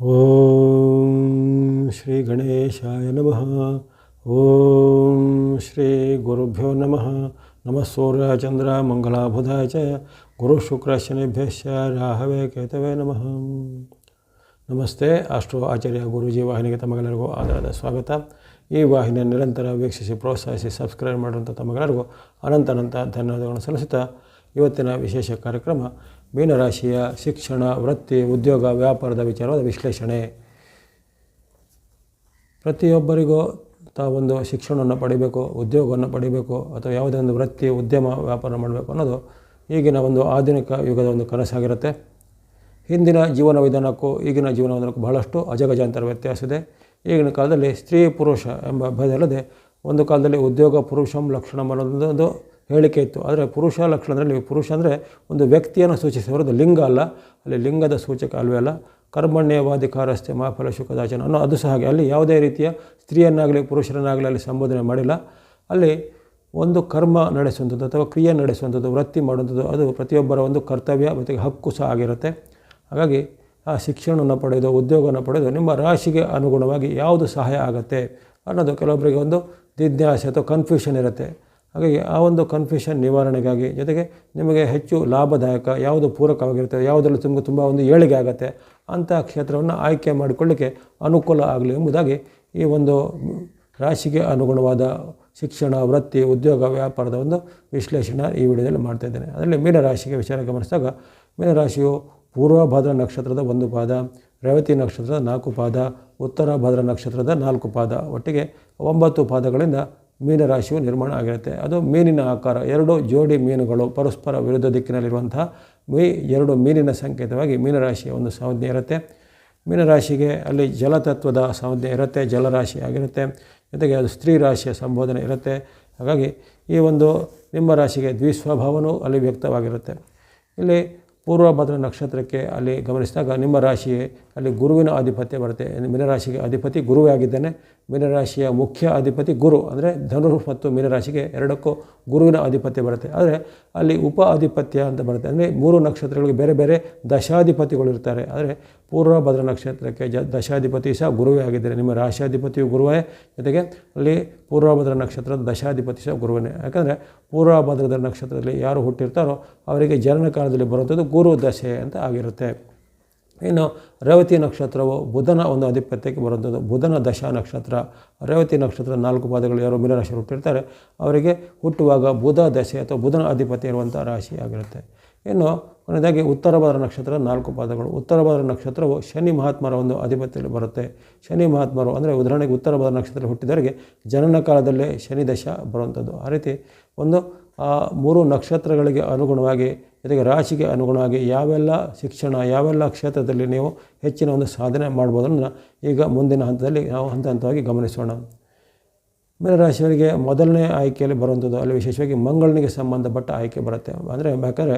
ಓಂ ಶ್ರೀ ಗಣೇಶಾಯ ನಮಃ. ಓಂ ಶ್ರೀ ಗುರುಭ್ಯೋ ನಮಃ. ನಮಃ ಸೂರ್ಯ ಚಂದ್ರ ಮಂಗಲಾಬುಧಾಯ ಚ. ಗುರು ಶುಕ್ರ ಶನಿಭ್ಯಶ್ಚ ರಾಹವೇ ಕೇತವೇ ನಮಃ. ನಮಸ್ತೆ, ಅಷ್ಟು ಆಚಾರ್ಯ ಗುರುಜಿ ವಾಹಿನಿಗೆ ತಮಗೆಲ್ಲರಿಗೂ ಆಧಾರದ ಸ್ವಾಗತ. ಈ ವಾಹಿನಿಯನ್ನು ನಿರಂತರ ವೀಕ್ಷಿಸಿ, ಪ್ರೋತ್ಸಾಹಿಸಿ, ಸಬ್ಸ್ಕ್ರೈಬ್ ಮಾಡುವಂಥ ತಮಗೆಲ್ಲರಿಗೂ ಅನಂತ ಅನಂತ ಧನ್ಯವಾದಗಳನ್ನು ಸಲ್ಲಿಸುತ್ತಾ ಇವತ್ತಿನ ವಿಶೇಷ ಕಾರ್ಯಕ್ರಮ ಮೀನರಾಶಿಯ ಶಿಕ್ಷಣ, ವೃತ್ತಿ, ಉದ್ಯೋಗ, ವ್ಯಾಪಾರದ ವಿಚಾರವಾದ ವಿಶ್ಲೇಷಣೆ. ಪ್ರತಿಯೊಬ್ಬರಿಗೂ ತಾವೊಂದು ಶಿಕ್ಷಣವನ್ನು ಪಡಿಬೇಕು, ಉದ್ಯೋಗವನ್ನು ಪಡಿಬೇಕು, ಅಥವಾ ಯಾವುದೇ ಒಂದು ವೃತ್ತಿ, ಉದ್ಯಮ, ವ್ಯಾಪಾರ ಮಾಡಬೇಕು ಅನ್ನೋದು ಈಗಿನ ಒಂದು ಆಧುನಿಕ ಯುಗದ ಒಂದು ಕನಸಾಗಿರುತ್ತೆ. ಹಿಂದಿನ ಜೀವನ ವಿಧಾನಕ್ಕೂ ಈಗಿನ ಜೀವನ ವಿಧಾನಕ್ಕೂ ಬಹಳಷ್ಟು ಅಜಗಜಾಂತರ ವ್ಯತ್ಯಾಸ ಇದೆ. ಈಗಿನ ಕಾಲದಲ್ಲಿ ಸ್ತ್ರೀ ಪುರುಷ ಎಂಬ ಭೇದ ಒಂದು ಕಾಲದಲ್ಲಿ ಉದ್ಯೋಗ ಪುರುಷಂ ಲಕ್ಷಣ ಅನ್ನೋದೊಂದು ಹೇಳಿಕೆ ಇತ್ತು. ಆದರೆ ಪುರುಷ ಲಕ್ಷಣದಲ್ಲಿ ಪುರುಷ ಅಂದರೆ ಒಂದು ವ್ಯಕ್ತಿಯನ್ನು ಸೂಚಿಸಿದವರು ಲಿಂಗ ಅಲ್ಲ. ಅಲ್ಲಿ ಲಿಂಗದ ಸೂಚಕ ಅಲ್ವೇ ಅಲ್ಲ. ಕರ್ಮಣ್ಯವಾಧಿಕಾರಸ್ಥೆ ಮಹಾಫಲ ಶುಕದಾಚನ ಅನ್ನೋ, ಅದು ಸಹ ಹಾಗೆ. ಅಲ್ಲಿ ಯಾವುದೇ ರೀತಿಯ ಸ್ತ್ರೀಯನ್ನಾಗಲಿ, ಪುರುಷರನ್ನಾಗಲಿ ಅಲ್ಲಿ ಸಂಬೋಧನೆ ಮಾಡಿಲ್ಲ. ಅಲ್ಲಿ ಒಂದು ಕರ್ಮ ನಡೆಸುವಂಥದ್ದು ಅಥವಾ ಕ್ರಿಯೆ ನಡೆಸುವಂಥದ್ದು, ವೃತ್ತಿ ಮಾಡುವಂಥದ್ದು, ಅದು ಪ್ರತಿಯೊಬ್ಬರ ಒಂದು ಕರ್ತವ್ಯ ಮತ್ತು ಹಕ್ಕು ಸಹ ಆಗಿರುತ್ತೆ. ಹಾಗಾಗಿ ಆ ಶಿಕ್ಷಣವನ್ನು ಪಡೆದು, ಉದ್ಯೋಗವನ್ನು ಪಡೆದು ನಿಮ್ಮ ರಾಶಿಗೆ ಅನುಗುಣವಾಗಿ ಯಾವುದು ಸಹಾಯ ಆಗುತ್ತೆ ಅನ್ನೋದು ಕೆಲವೊಬ್ಬರಿಗೆ ಒಂದು ಜಿಜ್ಞಾಸೆ ಅಥವಾ ಕನ್ಫ್ಯೂಷನ್ ಇರುತ್ತೆ. ಹಾಗಾಗಿ ಆ ಒಂದು ಕನ್ಫ್ಯೂಷನ್ ನಿವಾರಣೆಗಾಗಿ ಜೊತೆಗೆ ನಿಮಗೆ ಹೆಚ್ಚು ಲಾಭದಾಯಕ ಯಾವುದು ಪೂರಕವಾಗಿರುತ್ತೆ ಯಾವುದರಲ್ಲಿ ತುಂಬ ತುಂಬ ಒಂದು ಏಳಿಗೆ ಆಗುತ್ತೆ ಅಂಥ ಕ್ಷೇತ್ರವನ್ನು ಆಯ್ಕೆ ಮಾಡಿಕೊಳ್ಳಿಕ್ಕೆ ಅನುಕೂಲ ಆಗಲಿ ಎಂಬುದಾಗಿ ಈ ಒಂದು ರಾಶಿಗೆ ಅನುಗುಣವಾದ ಶಿಕ್ಷಣ, ವೃತ್ತಿ, ಉದ್ಯೋಗ, ವ್ಯಾಪಾರದ ಒಂದು ವಿಶ್ಲೇಷಣೆ ಈ ವಿಡಿಯೋದಲ್ಲಿ ಮಾಡ್ತಾ ಇದ್ದೇನೆ. ಅದರಲ್ಲಿ ಮೀನರಾಶಿಗೆ ವಿಚಾರ ಗಮನಿಸಿದಾಗ ಮೀನರಾಶಿಯು ಪೂರ್ವ ಭಾದ್ರ ನಕ್ಷತ್ರದ ಒಂದು ಪಾದ, ರೇವತಿ ನಕ್ಷತ್ರದ ನಾಲ್ಕು ಪಾದ, ಉತ್ತರ ಭಾದ್ರ ನಕ್ಷತ್ರದ ನಾಲ್ಕು ಪಾದ, ಒಟ್ಟಿಗೆ ಒಂಬತ್ತು ಪಾದಗಳಿಂದ ಮೀನರಾಶಿಯು ನಿರ್ಮಾಣ ಆಗಿರುತ್ತೆ. ಅದು ಮೀನಿನ ಆಕಾರ, ಎರಡು ಜೋಡಿ ಮೀನುಗಳು ಪರಸ್ಪರ ವಿರುದ್ಧ ದಿಕ್ಕಿನಲ್ಲಿರುವಂತಹ ಮೀ, ಎರಡು ಮೀನಿನ ಸಂಕೇತವಾಗಿ ಮೀನರಾಶಿಯ ಒಂದು ಸಂಜ್ಞೆ ಇರುತ್ತೆ. ಮೀನರಾಶಿಗೆ ಅಲ್ಲಿ ಜಲತತ್ವದ ಸಂಜ್ಞೆ ಇರುತ್ತೆ, ಜಲರಾಶಿ ಆಗಿರುತ್ತೆ. ಜೊತೆಗೆ ಅದು ಸ್ತ್ರೀ ರಾಶಿಯ ಸಂಬೋಧನೆ ಇರುತ್ತೆ. ಹಾಗಾಗಿ ಈ ಒಂದು ನಿಮ್ಮ ರಾಶಿಗೆ ದ್ವಿಸ್ವಭಾವನೂ ಅಲ್ಲಿ ವ್ಯಕ್ತವಾಗಿರುತ್ತೆ. ಇಲ್ಲಿ ಪೂರ್ವಭದ್ರ ನಕ್ಷತ್ರಕ್ಕೆ ಅಲ್ಲಿ ಗಮನಿಸಿದಾಗ ನಿಮ್ಮ ರಾಶಿ ಅಲ್ಲಿ ಗುರುವಿನ ಆಧಿಪತ್ಯ ಬರುತ್ತೆ. ಮೀನರಾಶಿಗೆ ಅಧಿಪತಿ ಗುರುವೇ ಆಗಿದ್ದಾನೆ. ಮೀನರಾಶಿಯ ಮುಖ್ಯ ಅಧಿಪತಿ ಗುರು ಅಂದರೆ ಧನು ಮತ್ತು ಮೀನರಾಶಿಗೆ ಎರಡಕ್ಕೂ ಗುರುವಿನ ಆಧಿಪತ್ಯ ಬರುತ್ತೆ. ಆದರೆ ಅಲ್ಲಿ ಉಪ ಆಧಿಪತ್ಯ ಅಂತ ಬರುತ್ತೆ. ಅಂದರೆ ಮೂರು ನಕ್ಷತ್ರಗಳಿಗೆ ಬೇರೆ ಬೇರೆ ದಶಾಧಿಪತಿಗಳು ಇರ್ತಾರೆ. ಆದರೆ ಪೂರ್ವಭದ್ರ ನಕ್ಷತ್ರಕ್ಕೆ ಜ ದಶಾಧಿಪತಿ ಸಹ ಗುರುವೇ ಆಗಿದ್ದಾರೆ. ನಿಮ್ಮ ರಾಶಿಯಾಧಿಪತಿಯು ಗುರುವೇ. ಜೊತೆಗೆ ಅಲ್ಲಿ ಪೂರ್ವಭದ್ರ ನಕ್ಷತ್ರದ ದಶಾಧಿಪತಿ ಸಹ ಗುರುವೇ. ಯಾಕಂದರೆ ಪೂರ್ವಭದ್ರದ ನಕ್ಷತ್ರದಲ್ಲಿ ಯಾರು ಹುಟ್ಟಿರ್ತಾರೋ ಅವರಿಗೆ ಜನನ ಕಾಲದಲ್ಲಿ ಬರುವಂಥದ್ದು ಗುರು ದಶೆ ಅಂತ ಆಗಿರುತ್ತೆ. ಇನ್ನು ರೇವತಿ ನಕ್ಷತ್ರವು ಬುಧನ ಒಂದು ಆಧಿಪತ್ಯಕ್ಕೆ ಬರುವಂಥದ್ದು. ಬುಧನ ದಶಾ ನಕ್ಷತ್ರ, ರೇವತಿ ನಕ್ಷತ್ರ ನಾಲ್ಕು ಪಾದಗಳು ಯಾರು ಮೀನರಾಶಿ ಹುಟ್ಟಿರ್ತಾರೆ. ಅವರಿಗೆ ಹುಟ್ಟುವಾಗ ಬುಧ ದಶೆ ಅಥವಾ ಬುಧನ ಆಧಿಪತ್ಯ ಇರುವಂಥ ರಾಶಿ ಆಗಿರುತ್ತೆ. ಇನ್ನು ಕೊನೆಯದಾಗಿ ಉತ್ತರ ಭಾರ ನಕ್ಷತ್ರ ನಾಲ್ಕು ಪಾದಗಳು. ಉತ್ತರ ಭಾರ ನಕ್ಷತ್ರವು ಶನಿ ಮಹಾತ್ಮರ ಒಂದು ಅಧಿಪತ್ಯದಲ್ಲಿ ಬರುತ್ತೆ. ಶನಿ ಮಹಾತ್ಮರು ಅಂದರೆ ಉದಾಹರಣೆಗೆ ಉತ್ತರ ಭಾರ ನಕ್ಷತ್ರ ಹುಟ್ಟಿದವರಿಗೆ ಜನನ ಕಾಲದಲ್ಲೇ ಶನಿ ದಶ ಬರುವಂಥದ್ದು. ಆ ರೀತಿ ಒಂದು ಮೂರು ನಕ್ಷತ್ರಗಳಿಗೆ ಅನುಗುಣವಾಗಿ ಜೊತೆಗೆ ರಾಶಿಗೆ ಅನುಗುಣವಾಗಿ ಯಾವೆಲ್ಲ ಶಿಕ್ಷಣ, ಯಾವೆಲ್ಲ ಕ್ಷೇತ್ರದಲ್ಲಿ ನೀವು ಹೆಚ್ಚಿನ ಒಂದು ಸಾಧನೆ ಮಾಡ್ಬೋದನ್ನು ಈಗ ಮುಂದಿನ ಹಂತದಲ್ಲಿ ನಾವು ಹಂತ ಹಂತವಾಗಿ ಗಮನಿಸೋಣ. ಮೀನರಾಶಿಯವರಿಗೆ ಮೊದಲನೇ ಆಯ್ಕೆಯಲ್ಲಿ ಬರುವಂಥದ್ದು, ಅಲ್ಲಿ ವಿಶೇಷವಾಗಿ ಮಂಗಳನಿಗೆ ಸಂಬಂಧಪಟ್ಟ ಆಯ್ಕೆ ಬರುತ್ತೆ. ಅಂದರೆ ಬೇಕಾದ್ರೆ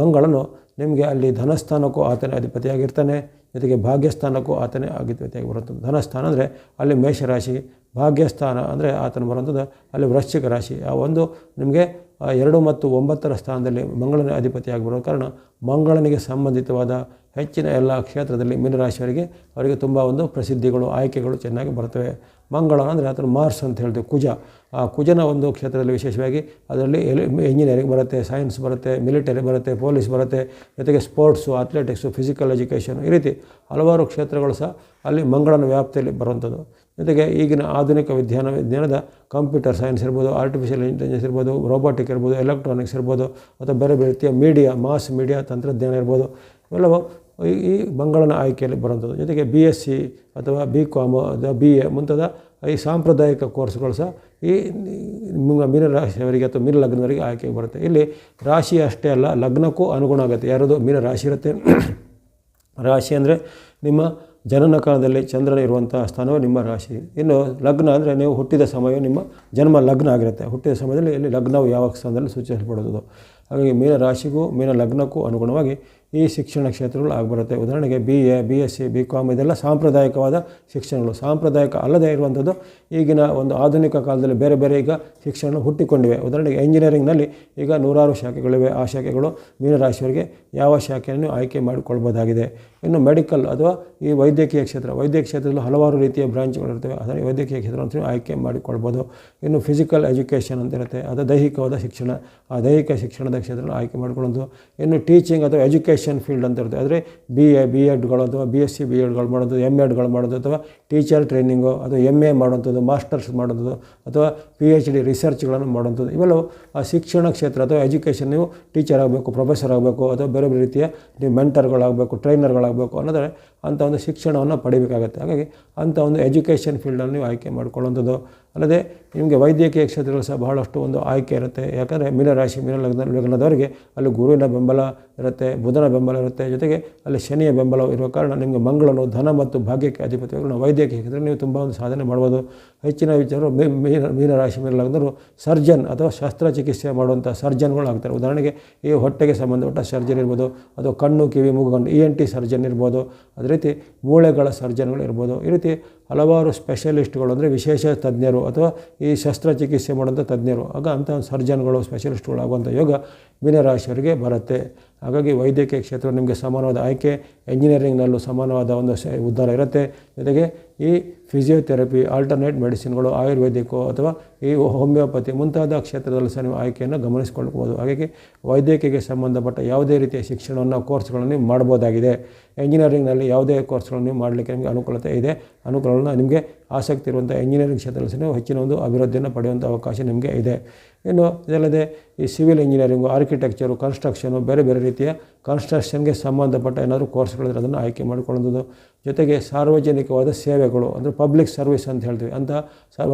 ಮಂಗಳನು ನಿಮಗೆ ಅಲ್ಲಿ ಧನಸ್ಥಾನಕ್ಕೂ ಆತನೇ ಅಧಿಪತಿಯಾಗಿರ್ತಾನೆ, ಜೊತೆಗೆ ಭಾಗ್ಯಸ್ಥಾನಕ್ಕೂ ಆತನೇ ಅಧಿಪತಿಯಾಗಿ ಬರುತ್ತದೆ ಧನಸ್ಥಾನ ಅಂದರೆ ಅಲ್ಲಿ ಮೇಷರಾಶಿ, ಭಾಗ್ಯಸ್ಥಾನ ಅಂದರೆ ಆತನು ಬರುವಂಥದ್ದು, ಅಲ್ಲಿ ವೃಶ್ಚಿಕ ರಾಶಿ. ಆ ಒಂದು ನಿಮಗೆ ಎರಡು ಮತ್ತು ಒಂಬತ್ತರ ಸ್ಥಾನದಲ್ಲಿ ಮಂಗಳನ ಅಧಿಪತಿಯಾಗಿ ಕಾರಣ ಮಂಗಳನಿಗೆ ಸಂಬಂಧಿತವಾದ ಹೆಚ್ಚಿನ ಎಲ್ಲ ಕ್ಷೇತ್ರದಲ್ಲಿ ಮೀನರಾಶಿಯವರಿಗೆ ಅವರಿಗೆ ತುಂಬ ಒಂದು ಪ್ರಸಿದ್ಧಿಗಳು, ಆಯ್ಕೆಗಳು ಚೆನ್ನಾಗಿ ಬರ್ತವೆ ಮಂಗಳ ಅಂದರೆ ಅದರ ಮಾರ್ಸ್ ಅಂತ ಹೇಳ್ತೀವಿ, ಕುಜ. ಆ ಕುಜನ ಒಂದು ಕ್ಷೇತ್ರದಲ್ಲಿ ವಿಶೇಷವಾಗಿ ಅದರಲ್ಲಿ ಇಂಜಿನಿಯರಿಂಗ್ ಬರುತ್ತೆ ಸೈನ್ಸ್ ಬರುತ್ತೆ ಮಿಲಿಟರಿ ಬರುತ್ತೆ ಪೊಲೀಸ್ ಬರುತ್ತೆ, ಜೊತೆಗೆ ಸ್ಪೋರ್ಟ್ಸು ಅಥ್ಲೆಟಿಕ್ಸು ಫಿಸಿಕಲ್ ಎಜುಕೇಷನ್ ಈ ರೀತಿ ಹಲವಾರು ಕ್ಷೇತ್ರಗಳು ಸಹ ಅಲ್ಲಿ ಮಂಗಳನ ವ್ಯಾಪ್ತಿಯಲ್ಲಿ ಬರುವಂಥದ್ದು. ಜೊತೆಗೆ ಈಗಿನ ಆಧುನಿಕ ವಿಜ್ಞಾನ, ವಿಜ್ಞಾನದ ಕಂಪ್ಯೂಟರ್ ಸೈನ್ಸ್ ಇರ್ಬೋದು ಆರ್ಟಿಫಿಷಿಯಲ್ ಇಂಟೆಲಿಜೆನ್ಸ್ ಇರ್ಬೋದು ರೋಬೋಟಿಕ್ ಇರ್ಬೋದು ಎಲೆಕ್ಟ್ರಾನಿಕ್ಸ್ ಇರ್ಬೋದು, ಅಥವಾ ಬೇರೆ ಬೇರೆ ರೀತಿಯ ಮೀಡಿಯಾ ಮಾಸ್ ಮೀಡಿಯಾ ತಂತ್ರಜ್ಞಾನ ಇರ್ಬೋದು, ಇವೆಲ್ಲವೂ ಈ ಮಂಗಳನ ಆಯ್ಕೆಯಲ್ಲಿ ಬರುವಂಥದ್ದು. ಜೊತೆಗೆ ಬಿ ಎಸ್ ಸಿ ಅಥವಾ ಬಿ ಕಾಮ್ ಅಥವಾ ಬಿ ಎ ಮುಂತಾದ ಈ ಸಾಂಪ್ರದಾಯಿಕ ಕೋರ್ಸ್ಗಳು ಸಹ ಈ ಮೀನ ರಾಶಿಯವರಿಗೆ ಅಥವಾ ಮೀನ ಲಗ್ನದವರಿಗೆ ಆಯ್ಕೆ ಬರುತ್ತೆ. ಇಲ್ಲಿ ರಾಶಿ ಅಷ್ಟೇ ಅಲ್ಲ, ಲಗ್ನಕ್ಕೂ ಅನುಗುಣ ಆಗುತ್ತೆ ಯಾರದು ಮೀನ ರಾಶಿ ಇರುತ್ತೆ, ರಾಶಿ ಅಂದರೆ ನಿಮ್ಮ ಜನನ ಕಾಲದಲ್ಲಿ ಚಂದ್ರನ ಇರುವಂಥ ಸ್ಥಾನವೇ ನಿಮ್ಮ ರಾಶಿ. ಇನ್ನು ಲಗ್ನ ಅಂದರೆ ನೀವು ಹುಟ್ಟಿದ ಸಮಯ ನಿಮ್ಮ ಜನ್ಮ ಲಗ್ನ ಆಗಿರುತ್ತೆ. ಹುಟ್ಟಿದ ಸಮಯದಲ್ಲಿ ಇಲ್ಲಿ ಲಗ್ನವು ಯಾವ ಸ್ಥಾನದಲ್ಲಿ ಸೂಚಿಸಲ್ಪಡೋದು ಹಾಗಾಗಿ ಮೀನ ರಾಶಿಗೂ ಮೀನ ಲಗ್ನಕ್ಕೂ ಅನುಗುಣವಾಗಿ ಈ ಶಿಕ್ಷಣ ಕ್ಷೇತ್ರಗಳು ಆಗಿಬರುತ್ತೆ ಉದಾಹರಣೆಗೆ B A B S C B com ಇದೆಲ್ಲ ಸಾಂಪ್ರದಾಯಿಕವಾದ ಶಿಕ್ಷಣಗಳು. ಸಾಂಪ್ರದಾಯಿಕ ಅಲ್ಲದೇ ಇರುವಂಥದ್ದು ಈಗಿನ ಒಂದು ಆಧುನಿಕ ಕಾಲದಲ್ಲಿ ಬೇರೆ ಬೇರೆ ಈಗ ಶಿಕ್ಷಣ ಹುಟ್ಟಿಕೊಂಡಿವೆ. ಉದಾಹರಣೆಗೆ ಇಂಜಿನಿಯರಿಂಗ್ನಲ್ಲಿ ಈಗ ನೂರಾರು ಶಾಖೆಗಳಿವೆ. ಆ ಶಾಖೆಗಳು ಮೀನರಾಶಿಯವರಿಗೆ ಯಾವ ಶಾಖೆಯನ್ನು ಆಯ್ಕೆ ಮಾಡಿಕೊಳ್ಬೋದಾಗಿದೆ? ಇನ್ನು ಮೆಡಿಕಲ್ ಅಥವಾ ಈ ವೈದ್ಯಕೀಯ ಕ್ಷೇತ್ರ, ವೈದ್ಯಕೀಯ ಕ್ಷೇತ್ರದಲ್ಲಿ ಹಲವಾರು ರೀತಿಯ ಬ್ರಾಂಚ್ಗಳಿರ್ತವೆ ಅದರ ವೈದ್ಯಕೀಯ ಕ್ಷೇತ್ರ ಅಂತ ಆಯ್ಕೆ ಮಾಡಿಕೊಳ್ಬೋದು. ಇನ್ನು ಫಿಸಿಕಲ್ ಎಜುಕೇಷನ್ ಅಂತ ಇರುತ್ತೆ. ಅದು ದೈಹಿಕವಾದ ಶಿಕ್ಷಣ. ಆ ದೈಹಿಕ ಶಿಕ್ಷಣದ ಕ್ಷೇತ್ರ ಆಯ್ಕೆ ಮಾಡ್ಕೊಳ್ಳೋದು. ಇನ್ನು ಟೀಚಿಂಗ್ ಅಥವಾ ಎಜುಕೇಷನ್ ಫೀಲ್ಡ್ ಅಂತ ಇರುತ್ತೆ. ಆದರೆ ಬಿ ಎ ಬಿ ಎಡ್ಗಳು ಅಥವಾ ಬಿ ಎಸ್ ಸಿ ಬಿ ಎಡ್ಗಳು ಮಾಡೋದು ಎಂ ಎಡ್ಗಳು ಮಾಡೋದು ಅಥವಾ ಟೀಚರ್ ಟ್ರೈನಿಂಗು ಅಥವಾ ಎಂ ಎ ಮಾಡುವಂಥದ್ದು ಮಾಸ್ಟರ್ಸ್ ಮಾಡೋದು ಅಥವಾ ಪಿ ಎಚ್ ಡಿ ರಿಸರ್ಚ್ಗಳನ್ನು ಮಾಡುವಂಥದ್ದು. ಇವೆಲ್ಲವೂ ಆ ಶಿಕ್ಷಣ ಕ್ಷೇತ್ರ ಅಥವಾ ಎಜುಕೇಷನ್ ನೀವು ಟೀಚರ್ ಆಗಬೇಕು ಪ್ರೊಫೆಸರ್ ಆಗಬೇಕು ಅಥವಾ ಬೇರೆ ಬೇರೆ ರೀತಿಯ ನೀವು ಮೆಂಟರ್ಗಳಾಗಬೇಕು ಟ್ರೈನರ್ಗಳಾಗಬೇಕು ಅನ್ನೋದರೆ ಅಂಥ ಒಂದು ಶಿಕ್ಷಣವನ್ನು ಪಡಿಬೇಕಾಗುತ್ತೆ. ಹಾಗಾಗಿ ಅಂಥ ಒಂದು ಎಜುಕೇಷನ್ ಫೀಲ್ಡನ್ನು ನೀವು ಆಯ್ಕೆ ಮಾಡ್ಕೊಳ್ಳೋಂಥದ್ದು ಅಲ್ಲದೆ ನಿಮಗೆ ವೈದ್ಯಕೀಯ ಕ್ಷೇತ್ರಗಳು ಸಹ ಬಹಳಷ್ಟು ಒಂದು ಆಯ್ಕೆ ಇರುತ್ತೆ. ಯಾಕಂದರೆ ಮೀನರಾಶಿ, ಮೀನ ಲಗ್ನ, ಲಗ್ನದವರಿಗೆ ಅಲ್ಲಿ ಗುರುವಿನ ಬೆಂಬಲ ಇರುತ್ತೆ, ಬುಧನ ಬೆಂಬಲ ಇರುತ್ತೆ. ಜೊತೆಗೆ ಅಲ್ಲಿ ಶನಿಯ ಬೆಂಬಲ ಇರುವ ಕಾರಣ ನಿಮಗೆ ಮಂಗಳನು, ಧನ ಮತ್ತು ಭಾಗ್ಯಕ್ಕೆ ಅಧಿಪತಿಗಳು ವೈದ್ಯಕೀಯ ಕ್ಷೇತ್ರ ನೀವು ತುಂಬ ಒಂದು ಸಾಧನೆ ಮಾಡ್ಬೋದು. ಹೆಚ್ಚಿನ ವಿಚಾರಗಳು ಮೀ, ಮೀನ, ಮೀನರಾಶಿ, ಮೀನ ಲಗ್ನರು ಸರ್ಜನ್ ಅಥವಾ ಶಸ್ತ್ರಚಿಕಿತ್ಸೆ ಮಾಡುವಂಥ ಸರ್ಜನ್ಗಳು ಆಗ್ತಾರೆ ಉದಾಹರಣೆಗೆ ಈ ಹೊಟ್ಟೆಗೆ ಸಂಬಂಧಪಟ್ಟ ಸರ್ಜನ್ ಇರ್ಬೋದು ಅಥವಾ ಕಣ್ಣು, ಕಿವಿ ಮೂಗುಗಂಡು ಇ ಎನ್ ಟಿ ಸರ್ಜನ್ ಇರ್ಬೋದು. ಅದೇ ರೀತಿ ಮೂಳೆಗಳ ಸರ್ಜನ್ಗಳು ಇರ್ಬೋದು. ಈ ರೀತಿ ಹಲವಾರು ಸ್ಪೆಷಲಿಸ್ಟ್ಗಳು ಅಂದರೆ ವಿಶೇಷ ತಜ್ಞರು ಅಥವಾ ಈ ಶಸ್ತ್ರಚಿಕಿತ್ಸೆ ಮಾಡುವಂಥ ತಜ್ಞರು. ಆಗ ಅಂಥ ಸರ್ಜನ್ಗಳು ಸ್ಪೆಷಲಿಸ್ಟ್ಗಳು ಆಗುವಂಥ ಯೋಗ ಮೀನರಾಶಿಯವರಿಗೆ ಬರುತ್ತೆ. ಹಾಗಾಗಿ ವೈದ್ಯಕೀಯ ಕ್ಷೇತ್ರ ನಿಮಗೆ ಸಮಾನವಾದ ಆಯ್ಕೆ ಎಂಜಿನಿಯರಿಂಗ್ನಲ್ಲೂ ಸಮಾನವಾದ ಒಂದು ಉದ್ಧಾರ ಇರುತ್ತೆ. ಜೊತೆಗೆ ಈ ಫಿಸಿಯೋಥೆರಪಿ ಆಲ್ಟರ್ನೇಟ್ ಮೆಡಿಸಿನ್ಗಳು ಆಯುರ್ವೇದಿಕ್ಕು ಅಥವಾ ಈ ಹೋಮಿಯೋಪತಿ ಮುಂತಾದ ಕ್ಷೇತ್ರದಲ್ಲೂ ಸಹ ನೀವು ಆಯ್ಕೆಯನ್ನು ಗಮನಿಸಿಕೊಳ್ಬೋದು ಹಾಗಾಗಿ ವೈದ್ಯಕೀಯಕ್ಕೆ ಸಂಬಂಧಪಟ್ಟ ಯಾವುದೇ ರೀತಿಯ ಶಿಕ್ಷಣವನ್ನು, ಕೋರ್ಸ್ಗಳನ್ನು ನೀವು ಮಾಡ್ಬೋದಾಗಿದೆ. ಎಂಜಿನಿಯರಿಂಗ್ನಲ್ಲಿ ಯಾವುದೇ ಕೋರ್ಸ್ಗಳನ್ನು ನೀವು ಮಾಡಲಿಕ್ಕೆ ನಿಮಗೆ ಅನುಕೂಲತೆ ಇದೆ. ಅನುಕೂಲಗಳನ್ನ ನಿಮಗೆ ಆಸಕ್ತಿ ಇರುವಂಥ ಇಂಜಿನಿಯರಿಂಗ್ ಕ್ಷೇತ್ರದಲ್ಲಿ ಹೆಚ್ಚಿನ ಒಂದು ಅಭಿವೃದ್ಧಿಯನ್ನು ಪಡೆಯುವಂಥ ಅವಕಾಶ ನಿಮಗೆ ಇದೆ. ಇನ್ನು ಇದಲ್ಲದೆ ಈ ಸಿವಿಲ್ ಇಂಜಿನಿಯರಿಂಗು ಆರ್ಕಿಟೆಕ್ಚರು ಕನ್ಸ್ಟ್ರಕ್ಷನು ಬೇರೆ ಬೇರೆ ರೀತಿಯ ಕನ್ಸ್ಟ್ರಕ್ಷನ್ಗೆ ಸಂಬಂಧಪಟ್ಟ ಏನಾದರೂ ಕೋರ್ಸ್ಗಳಿದ್ರೆ ಅದನ್ನು ಆಯ್ಕೆ ಮಾಡಿಕೊಳ್ಳೋದು ಜೊತೆಗೆ ಸಾರ್ವಜನಿಕವಾದ ಸೇವೆಗಳು, ಅಂದರೆ ಪಬ್ಲಿಕ್ ಸರ್ವಿಸ್ ಅಂತ ಹೇಳ್ತೀವಿ. ಅಂತ